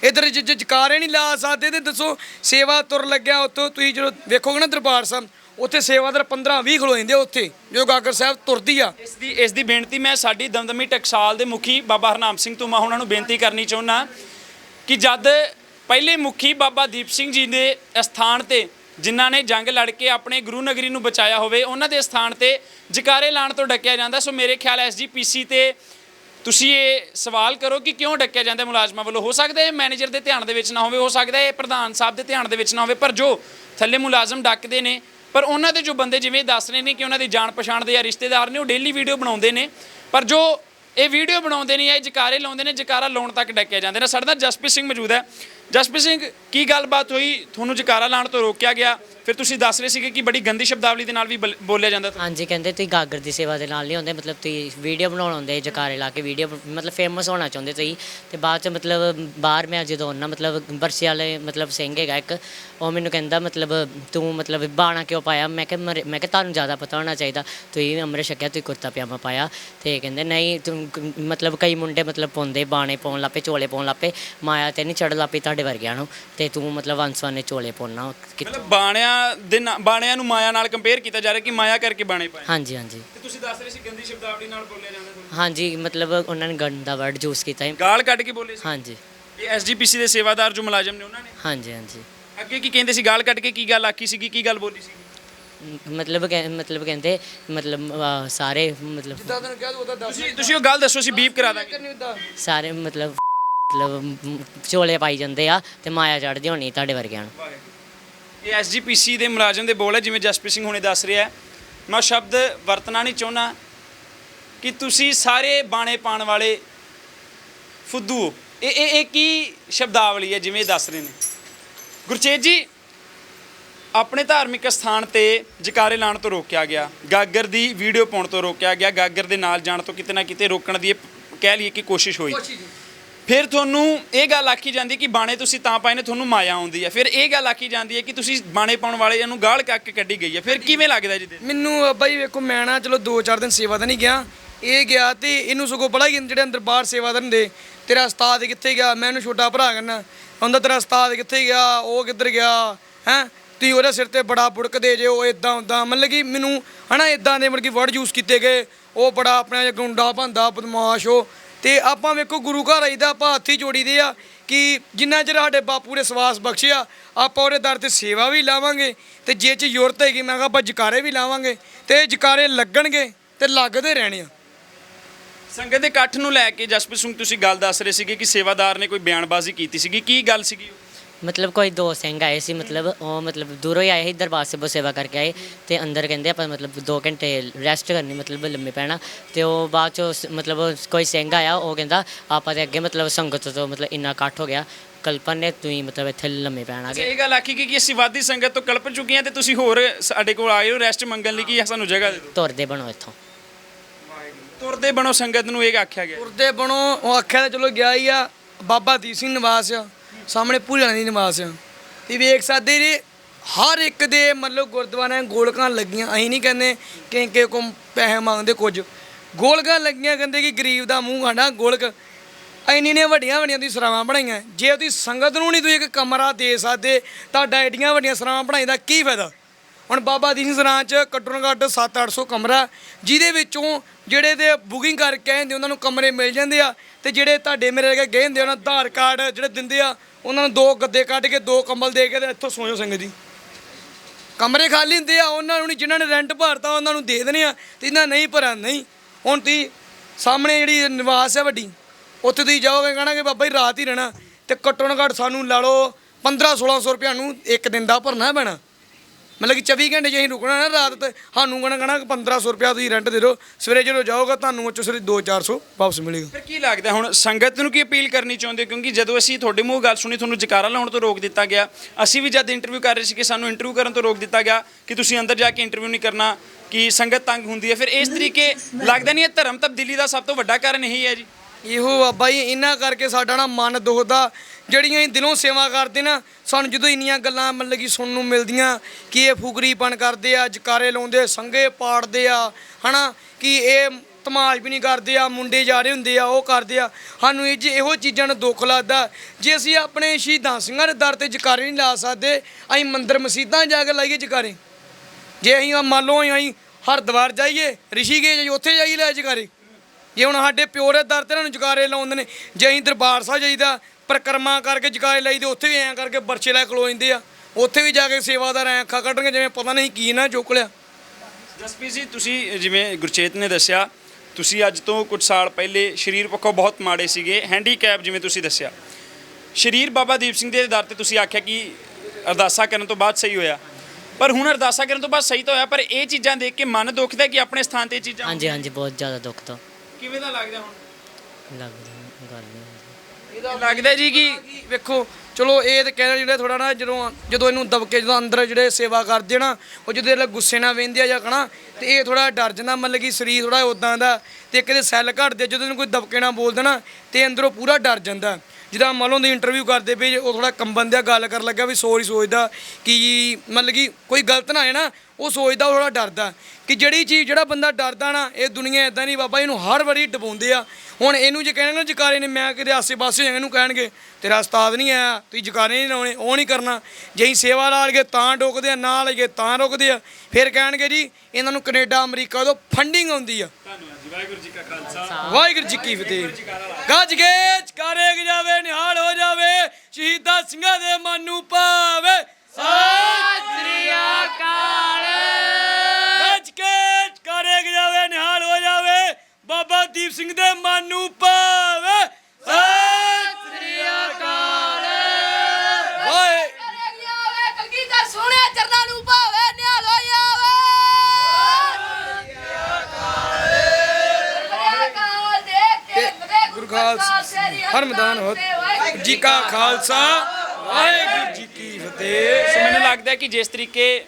ਇਧਰ ਜਕਾਰੇ ਨਹੀਂ ਲਾ ਸਕਦੇ, ਤੇ ਦੱਸੋ ਸੇਵਾ ਤੁਰ ਲੱਗਿਆ ਉੱਥੋਂ, ਤੁਸੀਂ ਜਦੋਂ ਵੇਖੋਗੇ ਨਾ ਦਰਬਾਰ ਸਾਹਿਬ, ਉੱਥੇ ਸੇਵਾਦਾਰ 15 20 ਖਲੋ ਜਾਂਦੇ ਆ ਉੱਥੇ, ਜੋ ਗਾਗਰ ਸਾਹਿਬ ਤੁਰਦੀ ਆ। ਇਸ ਦੀ ਇਸ ਦੀ ਬੇਨਤੀ ਮੈਂ ਸਾਡੀ ਦਮਦਮੀ ਟਕਸਾਲ ਦੇ ਮੁਖੀ ਬਾਬਾ ਹਰਨਾਮ ਸਿੰਘ ਤੁਮਾ ਉਹਨਾਂ ਨੂੰ ਬੇਨਤੀ ਕਰਨੀ ਚਾਹੁੰਦਾ ਕਿ ਜਦ ਪਹਿਲੇ ਮੁਖੀ ਬਾਬਾ ਦੀਪ ਸਿੰਘ ਜੀ ਦੇ ਅਸਥਾਨ ਤੇ ਜਿਨ੍ਹਾਂ ਨੇ ਜੰਗ ਲੜ ਕੇ ਆਪਣੇ ਗੁਰੂ ਨਗਰੀ ਨੂੰ ਬਚਾਇਆ ਹੋਵੇ, ਉਹਨਾਂ ਦੇ ਸਥਾਨ ਤੇ ਜਕਾਰੇ ਲਾਣ ਤੋਂ ਡੱਕਿਆ ਜਾਂਦਾ, ਸੋ ਮੇਰੇ ਖਿਆਲ ਐਸਜੀਪੀਸੀ ਤੇ ਤੁਸੀਂ ਇਹ ਸਵਾਲ ਕਰੋ ਕਿ ਕਿਉਂ ਡੱਕਿਆ ਜਾਂਦਾ ਮੁਲਾਜ਼ਮਾਂ ਵੱਲੋਂ? ਹੋ ਸਕਦਾ ਇਹ ਮੈਨੇਜਰ ਦੇ ਧਿਆਨ ਦੇ ਵਿੱਚ ਨਾ ਹੋਵੇ, ਹੋ ਸਕਦਾ ਇਹ ਪ੍ਰਧਾਨ ਸਾਹਿਬ ਦੇ ਧਿਆਨ ਦੇ ਵਿੱਚ ਨਾ ਹੋਵੇ, ਪਰ ਜੋ ਥੱਲੇ ਮੁਲਾਜ਼ਮ ਡੱਕਦੇ ਨੇ, ਪਰ ਉਹਨਾਂ ਦੇ ਜੋ ਬੰਦੇ ਜਿਵੇਂ ਦੱਸ ਰਹੇ ਨੇ ਕਿ ਉਹਨਾਂ ਦੀ ਜਾਣ ਪਛਾਣ ਦੇ ਜਾਂ ਰਿਸ਼ਤੇਦਾਰ ਨੇ, ਉਹ ਡੇਲੀ ਵੀਡੀਓ ਬਣਾਉਂਦੇ ਨੇ, ਪਰ ਜੋ ਇਹ ਵੀਡੀਓ ਬਣਾਉਂਦੇ ਨੇ ਇਹ ਜਕਾਰੇ ਲਾਉਂਦੇ ਨੇ, ਜਕਾਰਾ ਲਾਉਣ ਤੱਕ ਡੱਕਿਆ ਜਾਂਦੇ ਨੇ, ਸਾਡੇ ਨਾਲ ਜਸਪ੍ਰੀਤ ਸਿੰਘ ਮੌਜੂਦ ਹੈ। ਜਸਪ੍ਰੀਤ ਸਿੰਘ, ਕੀ ਗੱਲਬਾਤ ਹੋਈ? ਤੁਹਾਨੂੰ ਜਕਾਰਾ ਲਾਉਣ ਤੋਂ ਰੋਕਿਆ ਗਿਆ। ਫਿਰ ਤੁਸੀਂ ਦੱਸ ਰਹੇ ਸੀਗੇ ਕਿ ਬੜੀ ਗੰਦੀ ਸ਼ਬਦਾਵਲੀ ਦੇ ਨਾਲ ਵੀ ਬਲ- ਬੋਲਿਆ ਜਾਂਦਾ ਤਾਂ। ਹਾਂਜੀ, ਕਹਿੰਦੇ ਤੁਸੀਂ ਗਾਗਰ ਦੀ ਸੇਵਾ ਦੇ ਨਾਲ ਨਹੀਂ ਹੁੰਦੇ ਮਤਲਬ ਤੁਸੀਂ ਵੀਡੀਓ ਬਣਾਉਣ ਆਉਂਦੇ, ਜਕਾਰੇ ਲਾ ਕੇ ਵੀਡੀਓ ਮਤਲਬ ਫੇਮਸ ਹੋਣਾ ਚਾਹੁੰਦੇ ਤੁਸੀਂ। ਤੇ ਬਾਅਦ ਚ ਮਤਲਬ ਬਾਹਰ ਮੈਂ ਜਦੋਂ ਆਉਣਾ ਮਤਲਬ ਬਰਸੇ ਵਾਲੇ ਮਤਲਬ ਸਿੰਘ ਹੈਗਾ ਇੱਕ, ਉਹ ਮੈਨੂੰ ਕਹਿੰਦਾ ਮਤਲਬ ਤੂੰ ਮਤਲਬ ਬਾਣਾ ਕਿਉਂ ਪਾਇਆ? ਮੈਂ ਕਿਹਾ ਮਰੇ ਮੈਂ ਕਿਹਾ ਤੁਹਾਨੂੰ ਜ਼ਿਆਦਾ ਪਤਾ ਹੋਣਾ ਚਾਹੀਦਾ। ਤੁਸੀਂ ਅੰਮ੍ਰਿਤ ਛਕਿਆ, ਤੁਸੀਂ ਕੁੜਤਾ ਪਜਾਮਾ ਪਾਇਆ। ਤੇ ਕਹਿੰਦੇ ਨਹੀਂ, ਤੂੰ ਕ- ਮਤਲਬ ਕਈ ਮੁੰਡੇ ਮਤਲਬ ਪਾਉਂਦੇ, ਬਾਣੇ ਪਾਉਣ ਲੱਪੇ ਚੋਲੇ ਪਾਉਣ ਲੱਪੇ ਮਾਇਆ ਤੇ ਨਹੀਂ ਚੜ ਲੱਪੀ ਤੁਹਾਡੇ ਵਰਗਿਆਂ ਨੂੰ ਤੇ ਤੂੰ ਮਤਲਬ ਵੰਸਵਾਨੇ ਚੋਲੇ ਪਾਉਣਾ ਮਤਲਬ ਬਾਣਿਆਂ ਦੇ ਨਾ- ਬਾਣਿਆਂ ਨੂੰ ਮਾਇਆ ਨਾਲ ਕੰਪੇਅਰ ਕੀਤਾ ਜਾ ਰਿਹਾ ਕਿ ਮਾਇਆ ਕਰਕੇ ਬਾਣੇ ਪਾਏ? ਹਾਂਜੀ ਹਾਂਜੀ। ਤੇ ਤੁਸੀਂ ਦੱਸ ਰਹੇ ਸੀ ਗੰਦੀ ਸ਼ਬਦਾਵਲੀ ਨਾਲ ਬੋਲਿਆ ਜਾਂਦਾ ਤੁਹਾਨੂੰ ਹਾਂਜੀ ਮਤਲਬ ਉਹਨਾਂ ਨੇ ਗੰਦਾ ਵਰਡ ਯੂਜ਼ ਕੀਤਾ ਹੈ ਗਾਲ ਕੱਢ ਕੇ ਬੋਲੇ ਸੀ? ਹਾਂਜੀ। ਇਹ ਐਸਜੀਪੀਸੀ ਦੇ ਸੇਵਾਦਾਰ ਜੋ ਮੁਲਾਜ਼ਮ ਨੇ ਉਹਨਾਂ ਨੇ? ਹਾਂਜੀ ਹਾਂਜੀ। ਅੱਗੇ ਕੀ ਕਹਿੰਦੇ ਸੀ? ਗਾਲ ਕੱਢ ਕੇ ਕੀ ਗੱਲ ਆਖੀ ਸੀਗੀ? ਕੀ ਗੱਲ ਬੋਲੀ ਸੀ ਮ- ਮਤਲਬ ਕਹਿ- ਮਤਲਬ ਕਹਿੰਦੇ ਮਤਲਬ ਅਹ, ਸਾਰੇ ਮਤਲਬ ਜਿੱਦਾਂ ਤੈਨੂੰ ਕਿਹਾ ਤੂੰ ਉਹਦਾ ਦੱਸ। ਤੁਸੀਂ ਤੁਸੀਂ ਉਹ ਗੱਲ ਦੱਸੋ ਅਸੀਂ ਬੀਪ ਕਰਾ ਦਾਂਗੇ। ਸਾਰੇ ਮਤਲਬ ਮਤਲਬ ਚੋਲੇ ਪਾਈ ਜਾਂਦੇ ਆ ਤੇ ਮਾਇਆ ਚੜਦੀ ਹੋਣੀ ਤੁਹਾਡੇ ਵਰਗਿਆਂ ਨੂੰ। ਇਹ ਐਸਜੀਪੀਸੀ ਦੇ ਮੁਲਾਜ਼ਮ ਦੇ ਬੋਲ ਹੈ ਜਿਵੇਂ ਜਸਪ੍ਰੀਤ ਸਿੰਘ ਹੁਣੇ ਦੱਸ ਰਿਹਾ ਹੈ। ਮੈਂ ਉਹ ਸ਼ਬਦ ਵਰਤਣਾ ਨਹੀਂ ਚਾਹੁੰਦਾ ਕਿ ਤੁਸੀਂ ਸਾਰੇ ਬਾਣੇ ਪਾਣ ਵਾਲੇ ਫੁੱਦੂ ਹੋ। ਇਹ ਇਹ ਇਹ ਕੀ ਸ਼ਬਦਾਵਲੀ ਹੈ ਜਿਵੇਂ ਇਹ ਦੱਸ ਰਹੇ ਨੇ? ਗੁਰਚੇਤ ਜੀ ਆਪਣੇ ਧਾਰਮਿਕ ਸਥਾਨ ਤੇ ਜਕਾਰੇ ਲਾਉਣ ਤੋਂ ਰੋਕਿਆ ਗਿਆ। ਗਾਗਰ ਦੀ ਵੀਡੀਓ ਪਾਉਣ ਤੋਂ ਰੋਕਿਆ ਗਿਆ। ਗਾਗਰ ਦੇ ਨਾਲ ਜਾਣ ਤੋਂ ਕਿਤੇ ਨਾ ਕਿਤੇ ਰੋਕਣ ਦੀ ਇਹ ਕਹਿ ਲਈਏ ਕਿ ਕੋਸ਼ਿਸ਼ ਹੋਈ। ਫਿਰ ਤੁਹਾਨੂੰ ਇਹ ਗੱਲ ਆਖੀ ਜਾਂਦੀ ਕਿ ਬਾਣੇ ਤੁਸੀਂ ਤਾਂ ਪਾਏ ਨੇ, ਤੁਹਾਨੂੰ ਮਾਇਆ ਆਉਂਦੀ ਹੈ ਫਿਰ ਇਹ ਗੱਲ ਆਖੀ ਜਾਂਦੀ ਹੈ ਕਿ ਤੁਸੀਂ ਬਾਣੇ ਪਾਉਣ ਵਾਲੇ ਨੂੰ ਗਾਲ ਕੱਕ ਕੇ ਕੱਢੀ ਗਈ ਹੈ ਫਿਰ ਕਿਵੇਂ ਲੱਗਦਾ ਜੀ ਦਿਲ? ਮੈਨੂੰ ਅੱਬਾ ਜੀ ਵੇਖੋ, ਮੈਂ ਨਾ ਚਲੋ 2-4 ਦਿਨ ਸੇਵਾ ਤਾਂ ਨਹੀਂ ਗਿਆ। ਇਹ ਗਿਆ ਤੇ ਇਹਨੂੰ ਸਗੋਂ ਬੜਾ ਹੀ ਜਿਹੜੇ ਅੰਦਰ ਬਾਹਰ ਸੇਵਾ ਦਿੰਦੇ ਤੇਰਾ ਉਸਤਾਦ ਕਿੱਥੇ ਗਿਆ? ਮੈਂ ਇਹਨੂੰ ਛੋਟਾ ਭਰਾ ਕਹਿੰਦਾ ਹੁੰਦਾ ਤੇਰਾ ਉਸਤਾਦ ਕਿੱਥੇ ਗਿਆ? ਉਹ ਕਿੱਧਰ ਗਿਆ? ਹੈ? ਤੁਸੀਂ ਉਹਦੇ ਸਿਰ ਤੇ ਬੜਾ ਬੁੜਕਦੇ ਜੇ, ਉਹ ਇਦਾਂ ਉਦਾਂ ਮਤਲਬ ਕਿ ਮੈਨੂੰ, ਹਨਾ ਇਦਾਂ ਦੇ ਮਤਲਬ ਕਿ ਵਰਡ ਯੂਜ਼ ਕੀਤੇ ਗਏ। ਉਹ ਬੜਾ ਆਪਣਾ ਜਿਹਾ ਗੁੰਡਾ ਭੰਦਾ ਬਦਮਾਸ਼, ਉਹ ਤੇ ਆਪਾਂ ਵੇਖੋ ਗੁਰੂ ਘਰ ਆਈਦਾ, ਆਪਾਂ ਹੱਥੀ ਜੋੜੀਦੇ ਆ ਕਿ ਜਿੰਨਾ ਚਿਰ ਸਾਡੇ ਬਾਪੂ ਨੇ ਸਵਾਸ ਬਖਸ਼ਿਆ, ਆਪਾਂ ਉਹਦੇ ਦਰ ਤੇ ਸੇਵਾ ਵੀ ਲਾਵਾਂਗੇ ਤੇ ਜੇ ਚ ਜ਼ਰੂਰਤ ਹੈਗੀ, ਮੈਂ ਕਿਹਾ ਆਪਾਂ ਜਕਾਰੇ ਵੀ ਲਾਵਾਂਗੇ ਤੇ ਜਕਾਰੇ ਲੱਗਣਗੇ ਤੇ ਲੱਗਦੇ ਰਹਿਣੇ ਆ ਸੰਗਤ ਦੇ ਇਕੱਠ ਨੂੰ ਲੈ ਕੇ ਜਸਪ੍ਰੀਤ ਸਿੰਘ, ਤੁਸੀਂ ਗੱਲ ਦੱਸ ਰਹੇ ਸੀਗੇ ਕਿ ਸੇਵਾਦਾਰ ਨੇ ਕੋਈ ਬਿਆਨਬਾਜ਼ੀ ਕੀਤੀ ਸੀਗੀ, ਕੀ ਗੱਲ ਸੀਗੀ ਉਹ? ਮਤਲਬ ਕੋਈ ਦੋ ਸਿੰਘ ਆਏ ਸੀ ਮਤਲਬ ਉਹ ਮਤਲਬ ਦੂਰੋਂ ਹੀ ਆਏ ਸੀ ਦਰਬਾਰ ਸਾਹਿਬ ਸੇਵਾ ਕਰਕੇ ਆਏ ਤੇ ਅੰਦਰ ਕਹਿੰਦੇ ਆਪਾਂ ਮਤਲਬ 2 ਘੰਟੇ ਰੈਸਟ ਕਰਨੀ ਮਤਲਬ ਲੰਮੇ ਪੈਣਾ ਤੇ ਉਹ ਬਾਅਦ ਚੋਂ ਮਤਲਬ ਕੋਈ ਸਿੰਘ ਆਇਆ ਉਹ ਕਹਿੰਦਾ ਆਪਾਂ ਦੇ ਅੱਗੇ ਮਤਲਬ ਸੰਗਤ ਤੋਂ ਮਤਲਬ ਇੰਨਾ ਇਕੱਠ ਹੋ ਗਿਆ ਕਲਪਨ ਨੇ ਤੁਸੀਂ ਮਤਲਬ ਇੱਥੇ ਲੰਮੇ ਪੈਣਾ ਤੇ ਇਹ ਗੱਲ ਆਖੀ ਕਿ ਅਸੀਂ ਵਾਦੀ ਸੰਗਤ ਤੋਂ ਕਲਪ ਚੁੱਕੇ ਹਾਂ ਤੇ ਤੁਸੀਂ ਹੋਰ ਸਾਡੇ ਕੋਲ ਆਏ ਹੋ ਰੈਸਟ ਮੰਗਣ ਲਈ ਕਿ ਸਾਨੂੰ ਜਗ੍ਹਾ ਦੇ ਦਿਓ? ਤੁਰਦੇ ਬਣੋ ਇੱਥੋਂ। ਤੁਰਦੇ ਬਣੋ ਸੰਗਤ ਨੂੰ ਇਹ ਆਖਿਆ ਗਿਆ। ਉਰਦੇ ਬਣੋ ਉਹ ਆਖਿਆ ਤਾਂ ਚਲੋ ਗਿਆ ਹੀ ਆ ਬਾਬਾ ਦੀਪ ਸਿੰਘ ਨਿਵਾਸ ਆ। ਸਾਹਮਣੇ ਭੂਲਿਆਂ ਦੀ ਨਿਵਾਸ ਆ ਤੇ ਵੇਖ ਸਕਦੇ ਜੀ, ਹਰ ਇੱਕ ਦੇ ਮਤਲਬ ਗੁਰਦੁਆਰਿਆਂ ਗੋਲਕਾਂ ਲੱਗੀਆਂ, ਅਸੀਂ ਨਹੀਂ ਕਹਿੰਦੇ ਕਿ ਕਿ ਕੋ ਪੈਸੇ ਮੰਗਦੇ ਕੁਝ। ਗੋਲਕਾਂ ਲੱਗੀਆਂ, ਕਹਿੰਦੇ ਕਿ ਗਰੀਬ ਦਾ ਮੂੰਹ ਆਂਡਾ ਗੋਲਕ। ਇੰਨੀ ਨੇ ਵੱਡੀਆਂ ਵੱਡੀਆਂ ਤੁਸੀਂ ਸਰਾਵਾਂ ਬਣਾਈਆਂ। ਜੇ ਤੁਸੀਂ ਸੰਗਤ ਨੂੰ ਨਹੀਂ ਤੁਸੀਂ ਇੱਕ ਕਮਰਾ ਦੇ ਸਕਦੇ ਤੁਹਾਡਾ ਐਡੀਆਂ ਵੱਡੀਆਂ ਸਰਾਵਾਂ ਬਣਾਈ ਦਾ ਕੀ ਫਾਇਦਾ? ਹੁਣ ਬਾਬਾ ਦੀਪ ਸਿੰਘ ਸਰਾਂ ਚ ਘੱਟੋ ਘੱਟ 7-800 ਕਮਰਾ ਜਿਹਦੇ ਵਿੱਚੋਂ ਜਿਹੜੇ ਤੇ ਬੁਕਿੰਗ ਕਰਕੇ ਆਏ ਹੁੰਦੇ, ਉਹਨਾਂ ਨੂੰ ਕਮਰੇ ਮਿਲ ਜਾਂਦੇ ਆ। ਤੇ ਜਿਹੜੇ ਤੁਹਾਡੇ ਮੇਰੇ ਕੇ ਗਏ ਹੁੰਦੇ ਉਹਨਾਂ ਆਧਾਰ ਕਾਰਡ ਜਿਹੜੇ ਦਿੰਦੇ ਆ, ਉਹਨਾਂ ਨੂੰ ਦੋ ਗੱਦੇ ਕੱਢ ਕੇ, ਦੋ ਕੰਬਲ ਦੇ ਕੇ ਤੇ ਇੱਥੋਂ ਸੋਇਓ ਸਿੰਘ ਜੀ। ਕਮਰੇ ਖਾਲੀ ਹੁੰਦੇ ਆ, ਉਹਨਾਂ ਨੂੰ ਨੀ ਜਿਨ੍ਹਾਂ ਨੇ ਰੈਂਟ ਭਰਤਾ, ਉਹਨਾਂ ਨੂੰ ਦੇ ਦੇਣੇ ਆ। ਤੇ ਇਹਨਾਂ ਨਹੀਂ ਭਰਿਆ, ਨਹੀਂ। ਹੁਣ ਤੁਸੀਂ ਸਾਹਮਣੇ ਜਿਹੜੀ ਨਿਵਾਸ ਹੈ ਵੱਡੀ, ਉੱਥੇ ਤੁਸੀਂ ਜਾਓਗੇ ਕਹਣਾ ਕਿ ਬਾਬਾ ਜੀ ਰਾਤ ਹੀ ਰਹਿਣਾ। ਤੇ ਘੱਟੋ ਨਾ ਘੱਟ ਸਾਨੂੰ ਲਾ ਲਓ 15 1600 ਰੁਪਇਆ ਨੂੰ ਇੱਕ ਦਿਨ ਦਾ ਭਰਨਾ ਪੈਣਾ ਮਤਲਬ ਕਿ 24 ਘੰਟੇ ਜੇ ਅਸੀਂ ਰੁਕਣਾ ਨਾ ਰਾਤ ਤੇ, ਸਾਨੂੰ ਕਹਣਾ ਕਹਣਾ ਕਿ 1500 ਰੁਪਇਆ ਤੁਸੀਂ ਰੈਂਟ ਦੇ ਦਿਓ। ਸਵੇਰੇ ਜਦੋਂ ਜਾਓਗੇ ਤੁਹਾਨੂੰ ਉਹ 'ਚੋਂ ਸਿਰਫ 2-400 ਵਾਪਸ ਮਿਲੇਗਾ। ਫਿਰ ਕੀ ਲੱਗਦਾ ਹੁਣ ਸੰਗਤ ਨੂੰ ਕੀ ਅਪੀਲ ਕਰਨੀ ਚਾਹੁੰਦੇ? ਹੋ? ਕਿਉਂਕਿ ਜਦੋਂ ਅਸੀਂ ਤੁਹਾਡੇ ਮੂੰਹ ਗੱਲ ਸੁਣੀ, ਤੁਹਾਨੂੰ ਜਕਾਰਾ ਲਾਉਣ ਤੋਂ ਰੋਕ ਦਿੱਤਾ ਗਿਆ। ਅਸੀਂ ਵੀ ਜਦ ਇੰਟਰਵਿਊ ਕਰ ਰਹੇ ਸੀ ਕਿ ਸਾਨੂੰ ਇੰਟਰਵਿਊ ਕਰਨ ਤੋਂ ਰੋਕ ਦਿੱਤਾ ਗਿਆ ਕਿ ਤੁਸੀਂ ਅੰਦਰ ਜਾ ਕੇ ਇੰਟਰਵਿਊ ਨਹੀਂ ਕਰਨਾ, ਕਿ ਸੰਗਤ ਤੰਗ ਹੁੰਦੀ ਹੈ। ਫਿਰ ਇਸ ਤਰੀਕੇ ਲੱਗਦਾ ਨਹੀਂ ਇਹ ਧਰਮ ਤਬਦੀਲੀ ਦਾ ਸਭ ਤੋਂ ਵੱਡਾ ਕਾਰਨ ਇਹੀ ਹੈ ਜੀ। ਇਹੋ ਬਾਬਾ ਜੀ ਇਹਨਾਂ ਕਰਕੇ ਸਾਡਾ ਨਾ ਮਨ ਦੁਖਦਾ। ਜਿਹੜੀਆਂ ਅਸੀਂ ਦਿਲੋਂ ਸੇਵਾ ਕਰਦੇ ਨਾ, ਸਾਨੂੰ ਜਦੋਂ ਇੰਨੀਆਂ ਗੱਲਾਂ ਮਤਲਬ ਕਿ ਸੁਣਨ ਨੂੰ ਮਿਲਦੀਆਂ ਕਿ ਇਹ ਫੁਕਰੀਪਣ ਕਰਦੇ ਆ, ਜਕਾਰੇ ਲਾਉਂਦੇ ਸੰਗੇ ਪਾੜਦੇ ਆ, ਹਨਾ, ਕਿ ਇਹ ਤਮਾਸ਼ ਵੀ ਨਹੀਂ ਕਰਦੇ ਆ, ਮੁੰਡੇ ਜਾ ਰਹੇ ਹੁੰਦੇ ਆ, ਉਹ ਕਰਦੇ ਆ, ਸਾਨੂੰ ਇਹ ਜੇ ਇਹੋ ਚੀਜ਼ਾਂ ਨੂੰ ਦੁੱਖ ਲੱਗਦਾ। ਜੇ ਅਸੀਂ ਆਪਣੇ ਸ਼ਹੀਦਾਂ ਸਿੰਘਾਂ ਦੇ ਦਰ ਤੇ ਜਕਾਰੇ ਨਹੀਂ ਲਾ ਸਕਦੇ, ਅਸੀਂ ਮੰਦਰ ਮਸਜਿਦਾਂ ਜਾ ਕੇ ਲਾਈਏ ਜਕਾਰੇ। ਜੇ ਅਸੀਂ ਆਹ ਮੰਨ ਲਓ ਅਸੀਂ ਹਰਿਦੁਆਰ ਜਾਈਏ, ਰਿਸ਼ੀਕੇਸ਼ ਉੱਥੇ ਜਾਈਏ ਲੈ ਜਕਾਰੇ। ਜੇ ਹੁਣ ਸਾਡੇ ਪਿਓ ਦੇ ਦਰ ਤੇ ਇਹਨਾਂ ਨੂੰ ਜਕਾਰੇ ਲਾਉਂਦੇ ਨੇ ਜੇ ਅਸੀਂ ਦਰਬਾਰ ਸਾਹਿਬ ਜਾਈਦਾ ਪਰਿਕਰਮਾ ਕਰਕੇ ਜਕਾਰੇ ਲਾਈਦੇ ਉੱਥੇ ਵੀ ਐਂ ਕਰਕੇ ਬਰਛੇ ਲੈ ਖਲੋ ਜਾਂਦੇ ਆ। ਉੱਥੇ ਵੀ ਜਾ ਕੇ ਸੇਵਾਦਾਰ ਐਂ ਅੱਖਾਂ ਕੱਢਣਗੇ ਜਿਵੇਂ ਪਤਾ ਨਹੀਂ ਕੀ ਨਾ ਚੁੱਕ ਲਿਆ। ਜਸਪ੍ਰੀਤ ਜੀ ਤੁਸੀਂ ਜਿਵੇਂ ਗੁਰਚੇਤ ਨੇ ਦੱਸਿਆ ਤੁਸੀਂ ਅੱਜ ਤੋਂ ਕੁਝ ਸਾਲ ਪਹਿਲੇ ਸਰੀਰ ਪੱਖੋਂ ਬਹੁਤ ਮਾੜੇ ਸੀਗੇ ਹੈਂਡੀਕੈਪ ਜਿਵੇਂ ਤੁਸੀਂ ਦੱਸਿਆ। ਸ਼ਰੀਰ ਬਾਬਾ ਦੀਪ ਸਿੰਘ ਦੇ ਦਰ ਤੇ ਤੁਸੀਂ ਆਖਿਆ ਕਿ ਅਰਦਾਸਾ ਕਰਨ ਤੋਂ ਬਾਅਦ ਸਹੀ ਹੋਇਆ। ਪਰ ਹੁਣ ਅਰਦਾਸਾ ਕਰਨ ਤੋਂ ਬਾਅਦ ਸਹੀ ਤਾਂ ਹੋਇਆ ਪਰ ਇਹ ਚੀਜ਼ਾਂ ਦੇਖ ਕੇ ਮਨ ਦੁਖਦਾ ਕਿ ਆਪਣੇ ਸਥਾਨ ਤੇ ਇਹ ਚੀਜ਼ਾਂ ਹਾਂਜੀ ਹਾਂਜੀ ਬਹੁਤ ਜ਼ਿਆਦਾ ਦੁੱਖ ਤੋਂ। ਕਿਵੇਂ ਦਾ ਲੱਗਦਾ ਹੁਣ ਲੱਗਦਾ ਗੱਲ ਨਹੀਂ। ਲੱਗਦਾ ਜੀ ਕਿ ਵੇਖੋ ਚਲੋ ਇਹ ਤੇ ਕਹਿੰਦੇ ਜਿਹੜੇ ਥੋੜਾ ਨਾ ਜਦੋਂ ਜਦੋਂ ਇਹਨੂੰ ਦਬਕੇ ਜਦੋਂ ਅੰਦਰ ਜਿਹੜੇ ਸੇਵਾ ਕਰਦੇ ਨਾ ਉਹ ਜਦੋਂ ਇਹ ਗੁੱਸੇ ਨਾਲ ਵਹਿੰਦੇ ਆ ਜਾਂ ਕਹਣਾ ਤੇ ਇਹ ਥੋੜਾ ਡਰ ਜਾਂਦਾ ਮਤਲਬ ਕਿ ਸਰੀਰ ਥੋੜਾ ਉਦਾਂ ਦਾ ਤੇ ਇੱਕ ਦੇ ਸੈੱਲ ਘਟਦੇ ਜਦੋਂ ਇਹਨੂੰ ਕੋਈ ਦਬਕੇ ਨਾਲ ਬੋਲਦਾ ਨਾ ਤੇ ਅੰਦਰੋਂ ਪੂਰਾ ਡਰ ਜਾਂਦਾ ਜਿੱਦਾਂ ਮੰਨ ਲਓ ਦੀ ਇੰਟਰਵਿਊ ਕਰਦੇ ਪਏ ਉਹ ਥੋੜਾ ਕੰਬਨ ਦਿਆ ਗੱਲ ਕਰਨ ਲੱਗਾ ਵੀ ਸੋਰੀ ਸੋਚਦਾ ਕਿ ਮਤਲਬ ਕਿ ਕੋਈ ਗਲਤ ਨਾ ਹੈ ਨਾ, ਉਹ ਸੋਚਦਾ, ਉਹ ਥੋੜਾ ਡਰਦਾ ਕਿ ਜਿਹੜੀ ਚੀਜ਼, ਜਿਹੜਾ ਬੰਦਾ ਡਰਦਾ ਨਾ, ਇਹ ਦੁਨੀਆ ਇਦਾਂ ਨਹੀਂ ਬਾਬਾ ਇਹਨੂੰ ਹਰ ਵਾਰੀ ਡਬਾਉਂਦੇ ਆ। ਹੁਣ ਇਹਨੂੰ ਜੇ ਕਹਿਣਗੇ ਨਾ ਜਕਾਰੇ ਨੇ, ਮੈਂ ਕਿਤੇ ਆਸੇ-ਪਾਸੇ ਇਹਨੂੰ ਕਹਿਣਗੇ, ਤੇਰਾ ਉਸਤਾਦ ਨਹੀਂ ਆਇਆ, ਤੁਸੀਂ ਜਕਾਰੇ ਨਹੀਂ ਲਾਉਣੇ, ਉਹ ਨਹੀਂ ਕਰਨਾ। ਜੇ ਸੇਵਾ ਲਾ ਲਈਏ, ਤਾਂ ਰੋਕਦੇ ਆ, ਨਾ ਲਈਏ, ਤਾਂ ਰੋਕਦੇ ਆ। ਫਿਰ ਕਹਿਣਗੇ ਜੀ, ਇਹਨਾਂ ਨੂੰ ਕੈਨੇਡਾ, ਅਮਰੀਕਾ ਤੋਂ ਫੰਡਿੰਗ ਆਉਂਦੀ ਆ। ਵਾਹਿਗੁਰੂ ਜੀ ਕਾ ਖਾਲਸਾ। ਵਾਹਿਗੁਰੂ ਜੀ ਕੀ ਫਤਿਹ। ਗੱਜ ਕੇ ਚਕਾਰੇ ਜਾਵੇ ਨਿਹਾਲ ਹੋ ਜਾਵੇ ਸ਼ਹੀਦਾਂ ਸਿੰਘਾਂ ਦੇ ਮਨ ਨੂੰ ਪਾਵੇ। ਸਤਿ ਸ੍ਰੀ ਅਕਾਲ। ਗੱਜ ਕੇ ਚਕਾਰੇ ਜਾਵੇ ਨਿਹਾਲ ਹੋ ਜਾਵੇ ਬਾਬਾ ਦੀਪ ਸਿੰਘ ਦੇ ਮਨ ਨੂੰ ਖਾਲਸਾ ਹਰਮਦਾਨ ਹੋ ਜੀ ਕਾ ਖਾਲਸਾ, ਵਾਹਿਗੁਰੂ ਜੀ ਕੀ ਫਤਿਹ। ਸੋ ਮੈਨੂੰ ਲੱਗਦਾ ਕਿ ਜਿਸ ਤਰੀਕੇ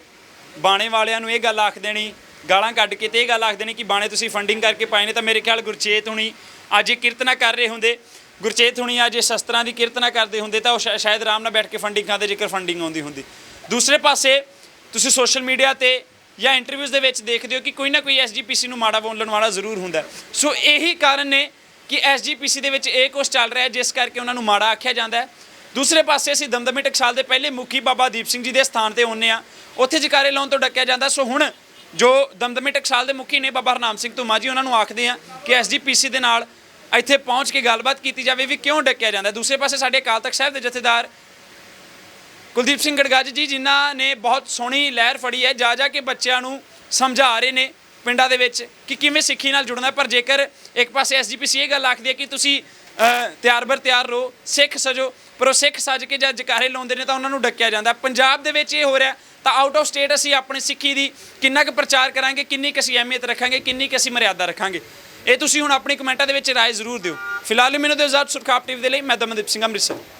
ਬਾਣੇ ਵਾਲਿਆਂ ਨੂੰ ਇਹ ਗੱਲ ਆਖ ਦੇਣੀ, ਗਾਲਾਂ ਕੱਢ ਕੇ ਤੇ ਇਹ ਗੱਲ ਆਖ ਦੇਣੀ ਕਿ ਬਾਣੇ ਤੁਸੀਂ ਫੰਡਿੰਗ ਕਰਕੇ ਪਾਏ ਨੇ, ਤਾਂ ਮੇਰੇ ਖਿਆਲ ਗੁਰਚੇਤ ਹੁਣੀ ਅੱਜ ਇਹ ਕੀਰਤਨਾ ਕਰ ਰਹੇ ਹੁੰਦੇ। ਗੁਰਚੇਤ ਹੁਣੀ ਅੱਜ ਇਹ ਸ਼ਸਤਰਾਂ ਦੀ ਕੀਰਤਨਾ ਕਰਦੇ ਹੁੰਦੇ, ਤਾਂ ਉਹ ਸ਼ਾ- ਸ਼ਾਇਦ ਆਰਾਮ ਨਾਲ ਬੈਠ ਕੇ ਫੰਡਿੰਗ ਖਾਂਦੇ, ਜੇਕਰ ਫੰਡਿੰਗ ਆਉਂਦੀ ਹੁੰਦੀ। ਦੂਸਰੇ ਪਾਸੇ, ਤੁਸੀਂ ਸੋਸ਼ਲ ਮੀਡੀਆ ਤੇ ਜਾਂ ਇੰਟਰਵਿਊਜ਼ ਦੇ ਵਿੱਚ ਦੇਖਦੇ ਹੋ ਕਿ ਕੋਈ ਨਾ ਕੋਈ ਐਸਜੀਪੀਸੀ ਨੂੰ ਮਾੜਾ ਬੋਲਣ ਵਾਲਾ ਜ਼ਰੂਰ ਹੁੰਦਾ। ਸੋ ਇਹੀ ਕਾਰਨ ਨੇ ਕਿ ਐਸਜੀਪੀਸੀ ਦੇ ਵਿੱਚ ਇਹ ਕੁਝ ਚੱਲ ਰਿਹਾ ਹੈ, ਜਿਸ ਕਰਕੇ ਉਹਨਾਂ ਨੂੰ ਮਾੜਾ ਆਖਿਆ ਜਾਂਦਾ ਹੈ। ਦੂਸਰੇ ਪਾਸੇ ਅਸੀਂ ਦਮਦਮੀ ਟਕਸਾਲ ਦੇ ਪਹਿਲੇ ਮੁਖੀ ਬਾਬਾ ਦੀਪ ਸਿੰਘ ਜੀ ਦੇ ਸਥਾਨ ਤੇ ਆਉਂਦੇ ਆ ਉੱਥੇ ਜਕਾਰੇ ਲਾਉਣ ਤੋਂ ਡੱਕਿਆ ਜਾਂਦਾ। ਸੋ ਹੁਣ ਜੋ ਦਮਦਮੀ ਟਕਸਾਲ ਦੇ ਮੁਖੀ ਨੇ ਬਾਬਾ ਹਰਨਾਮ ਸਿੰਘ ਧੁਮਾ ਜੀ, ਉਹਨਾਂ ਨੂੰ ਆਖਦੇ ਆ ਕਿ ਐਸਜੀਪੀਸੀ ਦੇ ਨਾਲ ਇੱਥੇ ਪਹੁੰਚ ਕੇ ਗੱਲਬਾਤ ਕੀਤੀ ਜਾਵੇ ਵੀ ਕਿਉਂ ਡੱਕਿਆ ਜਾਂਦਾ। ਦੂਸਰੇ ਪਾਸੇ ਸਾਡੇ ਅਕਾਲ ਤਖਤ ਸਾਹਿਬ ਦੇ ਜਥੇਦਾਰ ਕੁਲਦੀਪ ਸਿੰਘ ਗੜਗੱਜ ਜੀ, ਜਿਨ੍ਹਾਂ ਨੇ ਬਹੁਤ ਸੋਹਣੀ ਲਹਿਰ ਫੜੀ ਹੈ। ਜਾ ਜਾ ਕੇ ਬੱਚਿਆਂ ਨੂੰ ਸਮਝਾ ਰਹੇ ਨੇ। ਪਿੰਡਾਂ ਦੇ ਵਿੱਚ ਕਿ ਕਿਵੇਂ ਸਿੱਖੀ ਨਾਲ ਜੁੜਨਾ, ਪਰ ਜੇਕਰ ਇੱਕ ਪਾਸੇ ਐਸਜੀਪੀਸੀ ਇਹ ਗੱਲ ਆਖਦੀ ਹੈ ਕਿ ਤੁਸੀਂ ਤਿਆਰ ਬਰ ਤਿਆਰ ਰਹੋ, ਸਿੱਖ ਸਜੋ, ਪਰ ਉਹ ਸਿੱਖ ਸਜ ਕੇ ਜਦ ਜਕਾਰੇ ਲਾਉਂਦੇ ਨੇ ਤਾਂ ਉਹਨਾਂ ਨੂੰ ਡੱਕਿਆ ਜਾਂਦਾ। ਪੰਜਾਬ ਦੇ ਵਿੱਚ ਇਹ ਹੋ ਰਿਹਾ, ਤਾਂ ਆਊਟ ਆਫ ਸਟੇਟ ਅਸੀਂ ਆਪਣੀ ਸਿੱਖੀ ਦੀ ਕਿੰਨਾ ਕੁ ਪ੍ਰਚਾਰ ਕਰਾਂਗੇ, ਕਿੰਨੀ ਕੁ ਅਸੀਂ ਅਹਿਮੀਅਤ ਰੱਖਾਂਗੇ, ਕਿੰਨੀ ਕੁ ਅਸੀਂ ਮਰਿਆਦਾ ਰੱਖਾਂਗੇ? ਇਹ ਤੁਸੀਂ ਹੁਣ ਆਪਣੀ ਕਮੈਂਟਾਂ ਦੇ ਵਿੱਚ ਰਾਏ ਜ਼ਰੂਰ ਦਿਓ। ਫਿਲਹਾਲ ਮੈਨੂੰ ਦਿਓ ਇਜਾਜ਼ਤ ਸੁਰਖਾਪ ਟੀਵੀ ਦੇ ਲਈ, ਮੈਂ ਦਮਨਦੀਪ ਸਿੰਘ, ਅੰਮ੍ਰਿਤਸਰ।